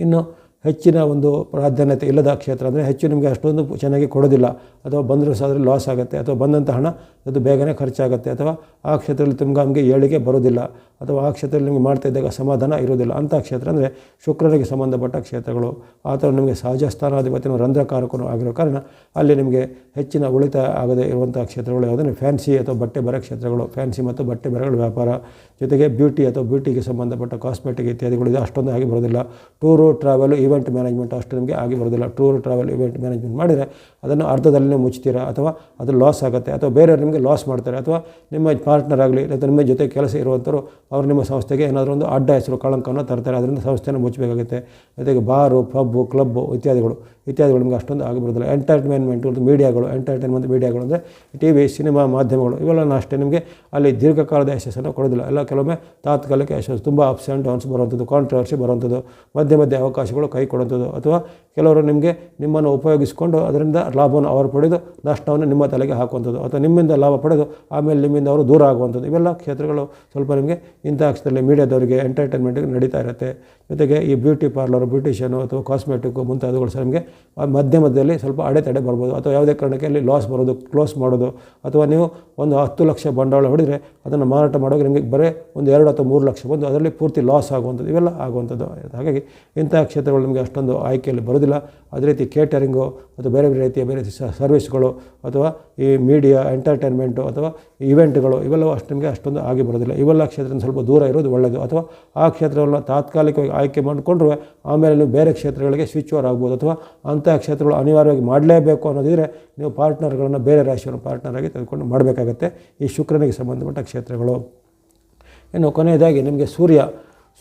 ಇನ್ನು ಹೆಚ್ಚಿನ ಒಂದು ಪ್ರಾಧಾನ್ಯತೆ ಇಲ್ಲದ ಕ್ಷೇತ್ರ ಅಂದರೆ ಹೆಚ್ಚು ನಿಮಗೆ ಅಷ್ಟೊಂದು ಚೆನ್ನಾಗಿ ಕೊಡೋದಿಲ್ಲ. ಅಥವಾ ಬಂದರೂ ಸಹ ಅದರಲ್ಲಿ ಲಾಸ್ ಆಗುತ್ತೆ. ಅಥವಾ ಬಂದಂಥ ಹಣ ಅದು ಬೇಗನೆ ಖರ್ಚಾಗುತ್ತೆ. ಅಥವಾ ಆ ಕ್ಷೇತ್ರದಲ್ಲಿ ತುಂಬ ನಮಗೆ ಏಳಿಗೆ ಬರೋದಿಲ್ಲ. ಅಥವಾ ಆ ಕ್ಷೇತ್ರದಲ್ಲಿ ನಿಮಗೆ ಮಾಡ್ತಾ ಇದ್ದಾಗ ಸಮಾಧಾನ ಇರೋದಿಲ್ಲ ಅಂಥ ಕ್ಷೇತ್ರ ಅಂದರೆ ಶುಕ್ರನಿಗೆ ಸಂಬಂಧಪಟ್ಟ ಕ್ಷೇತ್ರಗಳು. ಆ ಥರ ನಿಮಗೆ ಸಹಜ ಸ್ಥಾನಾಧಿಪತಿ ರಂಧ್ರಕಾರಕನು ಆಗಿರೋ ಕಾರಣ ಅಲ್ಲಿ ನಿಮಗೆ ಹೆಚ್ಚಿನ ಉಳಿತಾಯ ಆಗದೆ ಇರುವಂಥ ಕ್ಷೇತ್ರಗಳು ಯಾವುದೇ ಫ್ಯಾನ್ಸಿ ಅಥವಾ ಬಟ್ಟೆ ಬರ ಕ್ಷೇತ್ರಗಳು, ಫ್ಯಾನ್ಸಿ ಮತ್ತು ಬಟ್ಟೆ ಬರಗಳ ವ್ಯಾಪಾರ, ಜೊತೆಗೆ ಬ್ಯೂಟಿ ಅಥವಾ ಬ್ಯೂಟಿಗೆ ಸಂಬಂಧಪಟ್ಟ ಕಾಸ್ಮೆಟಿಕ್ ಇತ್ಯಾದಿಗಳು ಇದೆ ಅಷ್ಟೊಂದು ಆಗಿ ಬರೋದಿಲ್ಲ ಟೂರು, ಟ್ರಾವೆಲ್, ಈವೆಂಟ್ ಮ್ಯಾನೇಜ್ಮೆಂಟ್ ಅಷ್ಟು ನಿಮಗೆ ಆಗಿ ಬರೋದಿಲ್ಲ ಟೂರ್, ಟ್ರಾವೆಲ್, ಈವೆಂಟ್ ಮ್ಯಾನೇಜ್ಮೆಂಟ್ ಮಾಡಿದರೆ ಅದನ್ನು ಅರ್ಧದಲ್ಲೇ ಮುಚ್ತೀರಾ ಅಥವಾ ಅದು ಲಾಸ್ ಆಗುತ್ತೆ ಅಥವಾ ಬೇರೆಯವರು ನಿಮಗೆ ಲಾಸ್ ಮಾಡ್ತಾರೆ ಅಥವಾ ನಿಮ್ಮ ಪಾರ್ಟ್ನರ್ ಆಗಲಿ, ಅಥವಾ ನಿಮ್ಮ ಜೊತೆ ಕೆಲಸ ಇರುವಂಥವ್ರು ಅವರು ನಿಮ್ಮ ಸಂಸ್ಥೆಗೆ ಏನಾದರೂ ಒಂದು ಅಡ್ಡ ಹೆಸರು, ಕಳಂಕವನ್ನು ತರ್ತಾರೆ. ಅದರಿಂದ ಸಂಸ್ಥೆನ ಮುಚ್ಚಬೇಕಾಗುತ್ತೆ. ಜೊತೆಗೆ ಬಾರು, ಪಬ್ಬು, ಕ್ಲಬ್ಬು ಇತ್ಯಾದಿಗಳು. ಇತ್ಯಾದಿಗಳು ನಿಮಗೆ ಅಷ್ಟೊಂದು ಆಗಬಾರ್ದಿಲ್ಲ ಎಂಟರ್ಟೈನ್ಮೆಂಟ್ ಮೀಡಿಯಾಗಳು ಎಂಟರ್ಟೈನ್ಮೆಂಟ್ ಮೀಡಿಯಾಗಳು ಅಂದರೆ ಟಿ ವಿ ಸಿನಿಮಾ ಮಾಧ್ಯಮಗಳು ಇವೆಲ್ಲ ಅಷ್ಟೇ ನಿಮಗೆ ಅಲ್ಲಿ ದೀರ್ಘಕಾಲದ ಯಶಸ್ಸನ್ನು ಕೊಡೋದಿಲ್ಲ ಎಲ್ಲ ಕೆಲವೊಮ್ಮೆ ತಾತ್ಕಾಲಿಕ ಯಶಸ್ಸು, ತುಂಬ ಅಪ್ಸ್ ಆ್ಯಂಡ್ ಡೌನ್ಸ್ ಬರುವಂಥದ್ದು ಕಾಂಟ್ರವರ್ಸಿ ಬರುವಂಥದ್ದು, ಮಧ್ಯ ಮಧ್ಯೆ ಅವಕಾಶಗಳು ಕೈ ಕೊಡುವಂಥದ್ದು, ಅಥವಾ ಕೆಲವರು ನಿಮಗೆ ನಿಮ್ಮನ್ನು ಉಪಯೋಗಿಸಿಕೊಂಡು ಅದರಿಂದ ಲಾಭವನ್ನು ಅವರು ಪಡೆದು ನಷ್ಟವನ್ನು ನಿಮ್ಮ ತಲೆಗೆ ಹಾಕುವಂಥದ್ದು, ಅಥವಾ ನಿಮ್ಮಿಂದ ಲಾಭ ಪಡೆದು ಆಮೇಲೆ ನಿಮ್ಮಿಂದ ಅವರು ದೂರ ಆಗುವಂಥದ್ದು, ಇವೆಲ್ಲ ಕ್ಷೇತ್ರಗಳು ಸ್ವಲ್ಪ ನಿಮಗೆ ಇಂಥ ಕ್ಷೇತ್ರದಲ್ಲಿ ಮೀಡಿಯಾದವರಿಗೆ ಎಂಟರ್ಟೈನ್ಮೆಂಟ್ಗೆ ನಡೀತಾ ಇರುತ್ತೆ. ಜೊತೆಗೆ ಈ ಬ್ಯೂಟಿ ಪಾರ್ಲರ್, ಬ್ಯೂಟಿಷಿಯನು ಅಥವಾ ಕಾಸ್ಮೆಟಿಕ್ಕು ಮುಂತಾದವುಗಳು ಸಹ ನಿಮಗೆ ಮಧ್ಯ ಮಧ್ಯದಲ್ಲಿ ಸ್ವಲ್ಪ ಅಡೆತಡೆ ಬರ್ಬೋದು. ಅಥವಾ ಯಾವುದೇ ಕಾರಣಕ್ಕೆ ಅಲ್ಲಿ ಲಾಸ್ ಬರೋದು ಕ್ಲೋಸ್ ಮಾಡೋದು. ಅಥವಾ ನೀವು ಒಂದು ಹತ್ತು ಲಕ್ಷ ಬಂಡವಾಳ ಹೊಡಿದರೆ ಅದನ್ನು ಮಾರಾಟ ಮಾಡುವಾಗ ನಿಮಗೆ ಬರೀ ಒಂದು ಎರಡು ಅಥವಾ ಮೂರು ಲಕ್ಷ ಬಂದು ಅದರಲ್ಲಿ ಪೂರ್ತಿ ಲಾಸ್ ಆಗುವಂಥದ್ದು, ಇವೆಲ್ಲ ಆಗುವಂಥದ್ದು. ಹಾಗಾಗಿ ಇಂತಹ ಕ್ಷೇತ್ರಗಳು ನಿಮಗೆ ಅಷ್ಟೊಂದು ಆಯ್ಕೆಯಲ್ಲಿ ಬರೋದಿಲ್ಲ ಅದೇ ರೀತಿ ಕೇಟರಿಂಗು ಅಥವಾ ಬೇರೆ ಬೇರೆ ರೀತಿಯ ಬೇರೆ ಸರ್ವಿಸ್ಗಳು ಅಥವಾ ಈ ಮೀಡಿಯಾ ಎಂಟರ್ಟೈನ್ಮೆಂಟು ಅಥವಾ ಇವೆಂಟ್ಗಳು ಇವೆಲ್ಲವೂ ಅಷ್ಟು ನಿಮಗೆ ಅಷ್ಟೊಂದು ಆಗಿ ಬರೋದಿಲ್ಲ ಇವೆಲ್ಲ ಕ್ಷೇತ್ರದಿಂದ ಸ್ವಲ್ಪ ದೂರ ಇರೋದು ಒಳ್ಳೆಯದು. ಅಥವಾ ಆ ಕ್ಷೇತ್ರವನ್ನು ತಾತ್ಕಾಲಿಕವಾಗಿ ಆಯ್ಕೆ ಮಾಡಿಕೊಂಡ್ರೆ, ಆಮೇಲೆ ನೀವು ಬೇರೆ ಕ್ಷೇತ್ರಗಳಿಗೆ ಸ್ವಿಚ್ ಓವರ್ ಆಗ್ಬೋದು ಅಥವಾ ಅಂತಹ ಕ್ಷೇತ್ರಗಳು ಅನಿವಾರ್ಯವಾಗಿ ಮಾಡಲೇಬೇಕು ಅನ್ನೋದಿದ್ರೆ ನೀವು ಪಾರ್ಟ್ನರ್ಗಳನ್ನು ಬೇರೆ ರಾಶಿಯನ್ನು ಪಾರ್ಟ್ನರಾಗಿ ತೆಗೆದುಕೊಂಡು ಮಾಡಬೇಕಾಗತ್ತೆ ಈ ಶುಕ್ರನಿಗೆ ಸಂಬಂಧಪಟ್ಟ ಕ್ಷೇತ್ರಗಳು. ಇನ್ನು ಕೊನೆಯದಾಗಿ ನಿಮಗೆ ಸೂರ್ಯ,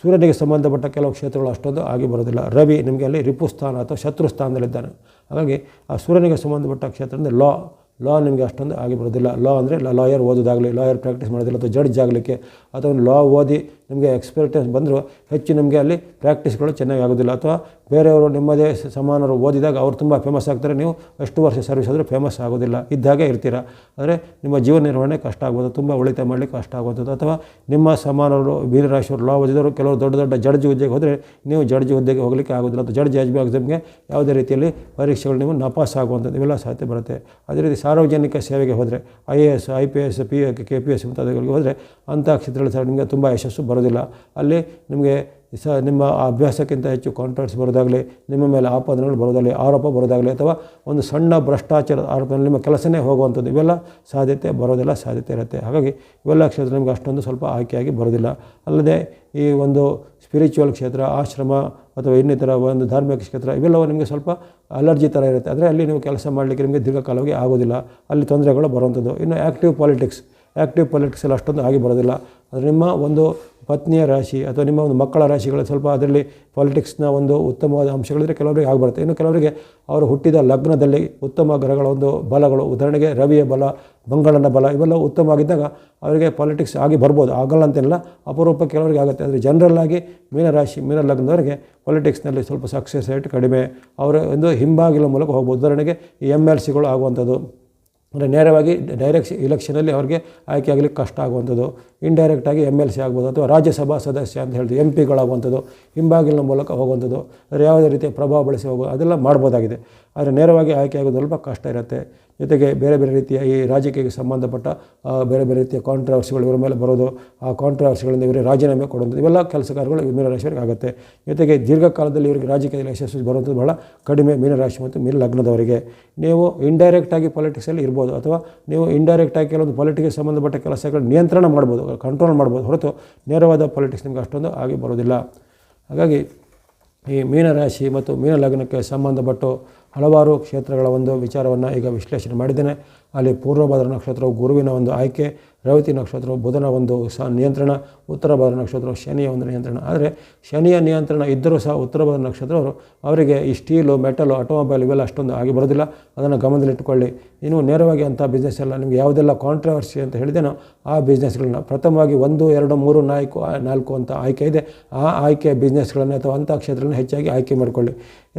ಸೂರ್ಯನಿಗೆ ಸಂಬಂಧಪಟ್ಟ ಕೆಲವು ಕ್ಷೇತ್ರಗಳು ಅಷ್ಟೊಂದು ಆಗಿ ಬರೋದಿಲ್ಲ. ರವಿ ನಿಮಗೆ ಅಲ್ಲಿ ರಿಪು ಸ್ಥಾನ ಅಥವಾ ಶತ್ರು ಸ್ಥಾನದಲ್ಲಿದ್ದಾನೆ ಹಾಗಾಗಿ ಆ ಸೂರ್ಯನಿಗೆ ಸಂಬಂಧಪಟ್ಟ ಕ್ಷೇತ್ರ ಲಾ ಲಾ ನಿಮಗೆ ಅಷ್ಟೊಂದು ಆಗಿ ಬರೋದಿಲ್ಲ. ಲಾ ಅಂದರೆ ಲಾಯರ್ ಓದೋದಾಗಲಿ ಲಾಯರ್ ಪ್ರಾಕ್ಟೀಸ್ ಮಾಡೋದಿಲ್ಲ ಅಥವಾ ಜಡ್ಜ್ ಆಗಲಿಕ್ಕೆ ಅಥವಾ ಲಾ ಓದಿ ನಿಮಗೆ ಎಕ್ಸ್ಪೀರಿಯನ್ಸ್ ಬಂದರೂ ಹೆಚ್ಚು ನಿಮಗೆ ಅಲ್ಲಿ ಪ್ರಾಕ್ಟೀಸ್ಗಳು ಚೆನ್ನಾಗಿ ಆಗೋದಿಲ್ಲ. ಅಥವಾ ಬೇರೆಯವರು ನಿಮ್ಮದೇ ಸಮಾನರು ಓದಿದಾಗ ಅವ್ರು ತುಂಬ ಫೇಮಸ್ ಆಗ್ತಾರೆ. ನೀವು ಎಷ್ಟು ವರ್ಷ ಸರ್ವಿಸ್ ಆದರೂ ಫೇಮಸ್ ಆಗೋದಿಲ್ಲ. ಇದ್ದಾಗೆ ಇರ್ತೀರ? ಆದರೆ ನಿಮ್ಮ ಜೀವನ ನಿರ್ವಹಣೆ ಕಷ್ಟ ಆಗ್ಬೋದು. ತುಂಬ ಉಳಿತಾಯ ಮಾಡಲಿಕ್ಕೆ ಕಷ್ಟ ಆಗುವಂಥದ್ದು ಅಥವಾ ನಿಮ್ಮ ಸಮಾನರು, ವೀರರಾಶಿಯವರು ಲಾ ಓದಿದವರು, ಕೆಲವರು ದೊಡ್ಡ ದೊಡ್ಡ ಜಡ್ಜ್ ಹುದ್ದೆಗೆ ಹೋದರೆ ನೀವು ಜಡ್ಜ್ ಹುದ್ದೆಗೆ ಹೋಗಲಿಕ್ಕೆ ಆಗೋದಿಲ್ಲ. ಅಥವಾ ಜಡ್ಜ್ ಎಚ್ ಬಿ ಎಕ್ಸಾಮ್ಗೆ ಯಾವುದೇ ರೀತಿಯಲ್ಲಿ ಪರೀಕ್ಷೆಗಳು ನೀವು ನಪಾಸ್ ಆಗುವಂಥದ್ದು ಇವೆಲ್ಲ ಸಾಧ್ಯತೆ ಬರುತ್ತೆ. ಅದೇ ರೀತಿ ಸಾರ್ವಜನಿಕ ಸೇವೆಗೆ ಹೋದರೆ I A S, I P S, P K P S ಮುಂತಾದವುಗಳಿಗೆ ಹೋದರೆ ಅಂಥ ಕ್ಷೇತ್ರಗಳಲ್ಲಿ ಸಹ ನಿಮಗೆ ತುಂಬ ಯಶಸ್ಸು ಬರೋದಿಲ್ಲ ಅಲ್ಲಿ ನಿಮಗೆ ಸ ನಿಮ್ಮ ಅಭ್ಯಾಸಕ್ಕಿಂತ ಹೆಚ್ಚು ಕಾಂಟ್ರಾಕ್ಟ್ಸ್ ಬರೋದಾಗಲಿ, ನಿಮ್ಮ ಮೇಲೆ ಆಪಾದನೆಗಳು ಬರೋದಾಗಲಿ, ಆರೋಪ ಬರೋದಾಗಲಿ ಅಥವಾ ಒಂದು ಸಣ್ಣ ಭ್ರಷ್ಟಾಚಾರ ಆರೋಪದಲ್ಲಿ ನಿಮ್ಮ ಕೆಲಸನೇ ಹೋಗುವಂಥದ್ದು, ಇವೆಲ್ಲ ಸಾಧ್ಯತೆ ಬರೋದಿಲ್ಲ, ಸಾಧ್ಯತೆ ಇರುತ್ತೆ. ಹಾಗಾಗಿ ಇವೆಲ್ಲ ಕ್ಷೇತ್ರ ನಿಮಗೆ ಅಷ್ಟೊಂದು ಸ್ವಲ್ಪ ಆಯ್ಕೆಯಾಗಿ ಬರೋದಿಲ್ಲ. ಅಲ್ಲದೆ ಈ ಒಂದು ಸ್ಪಿರಿಚುವಲ್ ಕ್ಷೇತ್ರ, ಆಶ್ರಮ ಅಥವಾ ಇನ್ನಿತರ ಒಂದು ಧಾರ್ಮಿಕ ಕ್ಷೇತ್ರ, ಇವೆಲ್ಲವೂ ನಿಮಗೆ ಸ್ವಲ್ಪ ಅಲರ್ಜಿ ಥರ ಇರುತ್ತೆ. ಆದರೆ ಅಲ್ಲಿ ನೀವು ಕೆಲಸ ಮಾಡಲಿಕ್ಕೆ ನಿಮಗೆ ದೀರ್ಘಕಾಲವಾಗಿ ಆಗೋದಿಲ್ಲ. ಅಲ್ಲಿ ತೊಂದರೆಗಳು ಬರುವಂಥದ್ದು. ಇನ್ನು ಆ್ಯಕ್ಟಿವ್ ಪಾಲಿಟಿಕ್ಸ್ ಆ್ಯಕ್ಟಿವ್ ಪಾಲಿಟಿಕ್ಸಲ್ಲಿ ಅಷ್ಟೊಂದು ಆಗಿ ಬರೋದಿಲ್ಲ. ಆದರೆ ನಿಮ್ಮ ಒಂದು ಪತ್ನಿಯ ರಾಶಿ ಅಥವಾ ನಿಮ್ಮ ಒಂದು ಮಕ್ಕಳ ರಾಶಿಗಳು ಸ್ವಲ್ಪ ಅದರಲ್ಲಿ ಪಾಲಿಟಿಕ್ಸ್ನ ಒಂದು ಉತ್ತಮವಾದ ಅಂಶಗಳಿದ್ರೆ ಕೆಲವರಿಗೆ ಆಗಿಬರುತ್ತೆ ಇನ್ನು ಕೆಲವರಿಗೆ ಅವರು ಹುಟ್ಟಿದ ಲಗ್ನದಲ್ಲಿ ಉತ್ತಮ ಗ್ರಹಗಳ ಒಂದು ಬಲಗಳು, ಉದಾಹರಣೆಗೆ ರವಿಯ ಬಲ, ಮಂಗಳನ ಬಲ ಇವೆಲ್ಲ ಉತ್ತಮವಾಗಿದ್ದಾಗ ಅವರಿಗೆ ಪಾಲಿಟಿಕ್ಸ್ ಆಗಿ ಬರ್ಬೋದು. ಆಗಲ್ಲ ಅಂತೆಲ್ಲ ಅಪರೂಪ ಕೆಲವರಿಗೆ ಆಗುತ್ತೆ. ಅಂದರೆ ಜನರಲ್ ಆಗಿ ಮೀನರಾಶಿ ಮೀನ ಲಗ್ನದವರಿಗೆ ಪಾಲಿಟಿಕ್ಸ್ನಲ್ಲಿ ಸ್ವಲ್ಪ ಸಕ್ಸಸ್ ರೇಟ್ ಕಡಿಮೆ. ಅವರ ಒಂದು ಹಿಂಬಾಗಿಲ ಮೂಲಕ ಹೋಗ್ಬೋದು. ಉದಾಹರಣೆಗೆ ಎಂ ಎಲ್ ಸಿಗಳು ಆಗುವಂಥದ್ದು. ಅಂದರೆ ನೇರವಾಗಿ ಡೈರೆಕ್ಟ್ ಇಲೆಕ್ಷನಲ್ಲಿ ಅವ್ರಿಗೆ ಆಯ್ಕೆ ಆಗಲಿಕ್ಕೆ ಕಷ್ಟ ಆಗುವಂಥದ್ದು. ಇಂಡೈರೆಕ್ಟಾಗಿ ಎಂ ಎಲ್ ಸಿ ಆಗ್ಬೋದು ಅಥವಾ ರಾಜ್ಯಸಭಾ ಸದಸ್ಯ ಅಂತ ಹೇಳ್ತೀವಿ ಎಂ ಪಿಗಳಾಗುವಂಥದ್ದು ಹಿಂಬಾಗಿಲಿನ ಮೂಲಕ ಹೋಗುವಂಥದ್ದು. ಅಂದರೆ ಯಾವುದೇ ರೀತಿಯ ಪ್ರಭಾವ ಬಳಸಿ ಹೋಗೋದು ಅದೆಲ್ಲ ಮಾಡ್ಬೋದಾಗಿದೆ. ಆದರೆ ನೇರವಾಗಿ ಆಯ್ಕೆ ಆಗೋದು ಸ್ವಲ್ಪ ಕಷ್ಟ ಇರುತ್ತೆ. ಜೊತೆಗೆ ಬೇರೆ ಬೇರೆ ರೀತಿಯ ಈ ರಾಜಕೀಯಕ್ಕೆ ಸಂಬಂಧಪಟ್ಟ ಬೇರೆ ಬೇರೆ ರೀತಿಯ ಕಾಂಟ್ರವರ್ಸಿಗಳು ಇವರ ಮೇಲೆ ಬರೋದು, ಆ ಕಾಂಟ್ರವರ್ಸಿಗಳಿಂದ ಇವರಿಗೆ ರಾಜೀನಾಮೆ ಕೊಡುವಂಥದ್ದು ಇವೆಲ್ಲ ಕೆಲಸ ಕಾರ್ಯಗಳು ಮೀನರಾಶಿಯವರಿಗೆ ಆಗುತ್ತೆ. ಜೊತೆಗೆ ದೀರ್ಘಕಾಲದಲ್ಲಿ ಇವರಿಗೆ ರಾಜಕೀಯದಲ್ಲಿ ಯಶಸ್ಸು ಬರುವಂಥದ್ದು ಬಹಳ ಕಡಿಮೆ ಮೀನರಾಶಿ ಮತ್ತು ಮೀನ ಲಗ್ನದವರಿಗೆ ನೀವು ಇಂಡೈರೆಕ್ಟಾಗಿ ಪಾಲಿಟಿಕ್ಸಲ್ಲಿ ಇರ್ಬೋದು ಅಥವಾ ನೀವು ಇಂಡೈರೆಕ್ಟಾಗಿ ಕೆಲವೊಂದು ಪಾಲಿಟಿಕ್ಗೆ ಸಂಬಂಧಪಟ್ಟ ಕೆಲಸಗಳು ನಿಯಂತ್ರಣ ಮಾಡ್ಬೋದು ಕಂಟ್ರೋಲ್ ಮಾಡ್ಬೋದು, ಹೊರತು ನೇರವಾದ ಪಾಲಿಟಿಕ್ಸ್ ನಿಮಗೆ ಅಷ್ಟೊಂದು ಆಗಿ ಬರೋದಿಲ್ಲ ಹಾಗಾಗಿ ಈ ಮೀನರಾಶಿ ಮತ್ತು ಮೀನ ಲಗ್ನಕ್ಕೆ ಸಂಬಂಧಪಟ್ಟು ಹಲವಾರು ಕ್ಷೇತ್ರಗಳ ಒಂದು ವಿಚಾರವನ್ನು ಈಗ ವಿಶ್ಲೇಷಣೆ ಮಾಡಿದ್ದೇನೆ. ಅಲ್ಲಿ ಪೂರ್ವಭದ್ರ ನಕ್ಷತ್ರವು ಗುರುವಿನ ಒಂದು ಆಯ್ಕೆ ರೇವತಿ ನಕ್ಷತ್ರವು ಬುಧನ ಒಂದು ಸ ನಿಯಂತ್ರಣ, ಉತ್ತರ ಭಾರತ ನಕ್ಷತ್ರವು ಶನಿಯ ಒಂದು ನಿಯಂತ್ರಣ. ಆದರೆ ಶನಿಯ ನಿಯಂತ್ರಣ ಇದ್ದರೂ ಸಹ ಉತ್ತರ ಭಾರತ ನಕ್ಷತ್ರವರು ಅವರಿಗೆ ಈ ಸ್ಟೀಲು, ಮೆಟಲು, ಆಟೋಮೊಬೈಲ್ ಇವೆಲ್ಲ ಅಷ್ಟೊಂದು ಆಗಿ ಬರೋದಿಲ್ಲ ಅದನ್ನು ಗಮನದಲ್ಲಿಟ್ಟುಕೊಳ್ಳಿ. ನೀವು ನೇರವಾಗಿ ಅಂಥ ಬಿಸ್ನೆಸ್ ಎಲ್ಲ ನಿಮಗೆ ಯಾವುದೆಲ್ಲ ಕಾಂಟ್ರವರ್ಸಿ ಅಂತ ಹೇಳಿದೆನೋ ಆ ಬಿಸ್ನೆಸ್ಗಳನ್ನ ಪ್ರಥಮವಾಗಿ ಒಂದು, ಎರಡು, ಮೂರು, ನಾಲ್ಕು ನಾಲ್ಕು ಅಂತ ಆಯ್ಕೆ ಇದೆ. ಆ ಆಯ್ಕೆ ಬಿಸ್ನೆಸ್ಗಳನ್ನು ಅಥವಾ ಅಂಥ ಕ್ಷೇತ್ರಗಳನ್ನ ಹೆಚ್ಚಾಗಿ ಆಯ್ಕೆ ಮಾಡಿಕೊಳ್ಳಿ.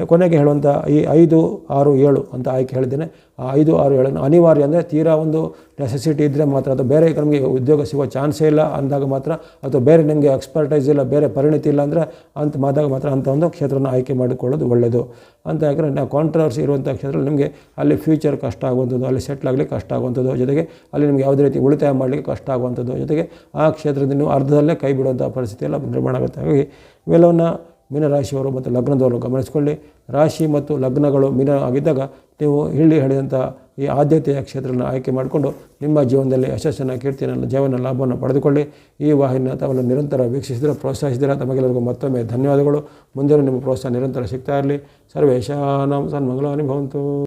ಕೊನೆಗೆ ಹೇಳುವಂಥ ಈ ಐದು, ಆರು, ಏಳು ಅಂತ ಆಯ್ಕೆ ಹೇಳಿದ್ದೇನೆ. ಆ ಐದು, ಆರು, ಏಳನ್ನು ಅನಿವಾರ್ಯ ಅಂದರೆ ತೀರಾ ಒಂದು ನೆಸೆಸಿಟಿ ಇದ್ದರೆ ಮಾತ್ರ ಅಥವಾ ಬೇರೆ ನಮಗೆ ಉದ್ಯೋಗ ಸಿಗೋ ಚಾನ್ಸೇ ಇಲ್ಲ ಅಂದಾಗ ಮಾತ್ರ ಅಥವಾ ಬೇರೆ ನಿಮಗೆ ಎಕ್ಸ್ಪರ್ಟೈಸ್ ಇಲ್ಲ, ಬೇರೆ ಪರಿಣಿತಿ ಇಲ್ಲ ಅಂದರೆ ಅಂತ ಮಾದಾಗ ಮಾತ್ರ ಅಂಥ ಒಂದು ಕ್ಷೇತ್ರವನ್ನು ಆಯ್ಕೆ ಮಾಡಿಕೊಳ್ಳೋದು ಒಳ್ಳೆಯದು ಅಂತ ಯಾಕಂದರೆ ನಾವು ಕಾಂಟ್ರವರ್ಸಿ ಇರುವಂಥ ಕ್ಷೇತ್ರ ನಿಮಗೆ ಅಲ್ಲಿ ಫ್ಯೂಚರ್ ಕಷ್ಟ ಆಗುವಂಥದ್ದು, ಅಲ್ಲಿ ಸೆಟ್ಲ್ ಆಗಲಿಕ್ಕೆ ಕಷ್ಟ ಆಗುವಂಥದ್ದು, ಜೊತೆಗೆ ಅಲ್ಲಿ ನಿಮಗೆ ಯಾವುದೇ ರೀತಿ ಉಳಿತಾಯ ಮಾಡಲಿಕ್ಕೆ ಕಷ್ಟ ಆಗುವಂಥದ್ದು, ಜೊತೆಗೆ ಆ ಕ್ಷೇತ್ರದಿಂದ ನೀವು ಅರ್ಧದಲ್ಲೇ ಕೈ ಬಿಡುವಂಥ ಪರಿಸ್ಥಿತಿ ಎಲ್ಲ ನಿರ್ಮಾಣ ಆಗುತ್ತೆ. ಹಾಗಾಗಿ ಇವೆಲ್ಲವನ್ನು ಮೀನರಾಶಿಯವರು ಮತ್ತು ಲಗ್ನದವರು ಗಮನಿಸಿಕೊಳ್ಳಿ. ರಾಶಿ ಮತ್ತು ಲಗ್ನಗಳು ಮೀನ ಆಗಿದ್ದಾಗ ನೀವು ಇಲ್ಲಿ ಹೇಳಿದಂಥ ಈ ಆದ್ಯತೆಯ ಕ್ಷೇತ್ರನ ಆಯ್ಕೆ ಮಾಡಿಕೊಂಡು ನಿಮ್ಮ ಜೀವನದಲ್ಲಿ ಯಶಸ್ಸನ್ನು, ಕೀರ್ತಿಯನ್ನು, ಜೀವನ ಲಾಭವನ್ನು ಪಡೆದುಕೊಳ್ಳಿ. ಈ ವಾಹಿನಿಯ ತಮ್ಮನ್ನು ನಿರಂತರ ವೀಕ್ಷಿಸಿದರೆ, ಪ್ರೋತ್ಸಾಹಿಸಿದರೆ. ತಮಗೆಲ್ಲರಿಗೂ ಮತ್ತೊಮ್ಮೆ ಧನ್ಯವಾದಗಳು. ಮುಂದಿನ ನಿಮ್ಮ ಪ್ರೋತ್ಸಾಹ ನಿರಂತರ ಸಿಗ್ತಾ ಇರಲಿ. ಸರ್ವೇಶಾನಾಂ ಸನ್ಮಂಗಲಾನಿ ಭವಂತು.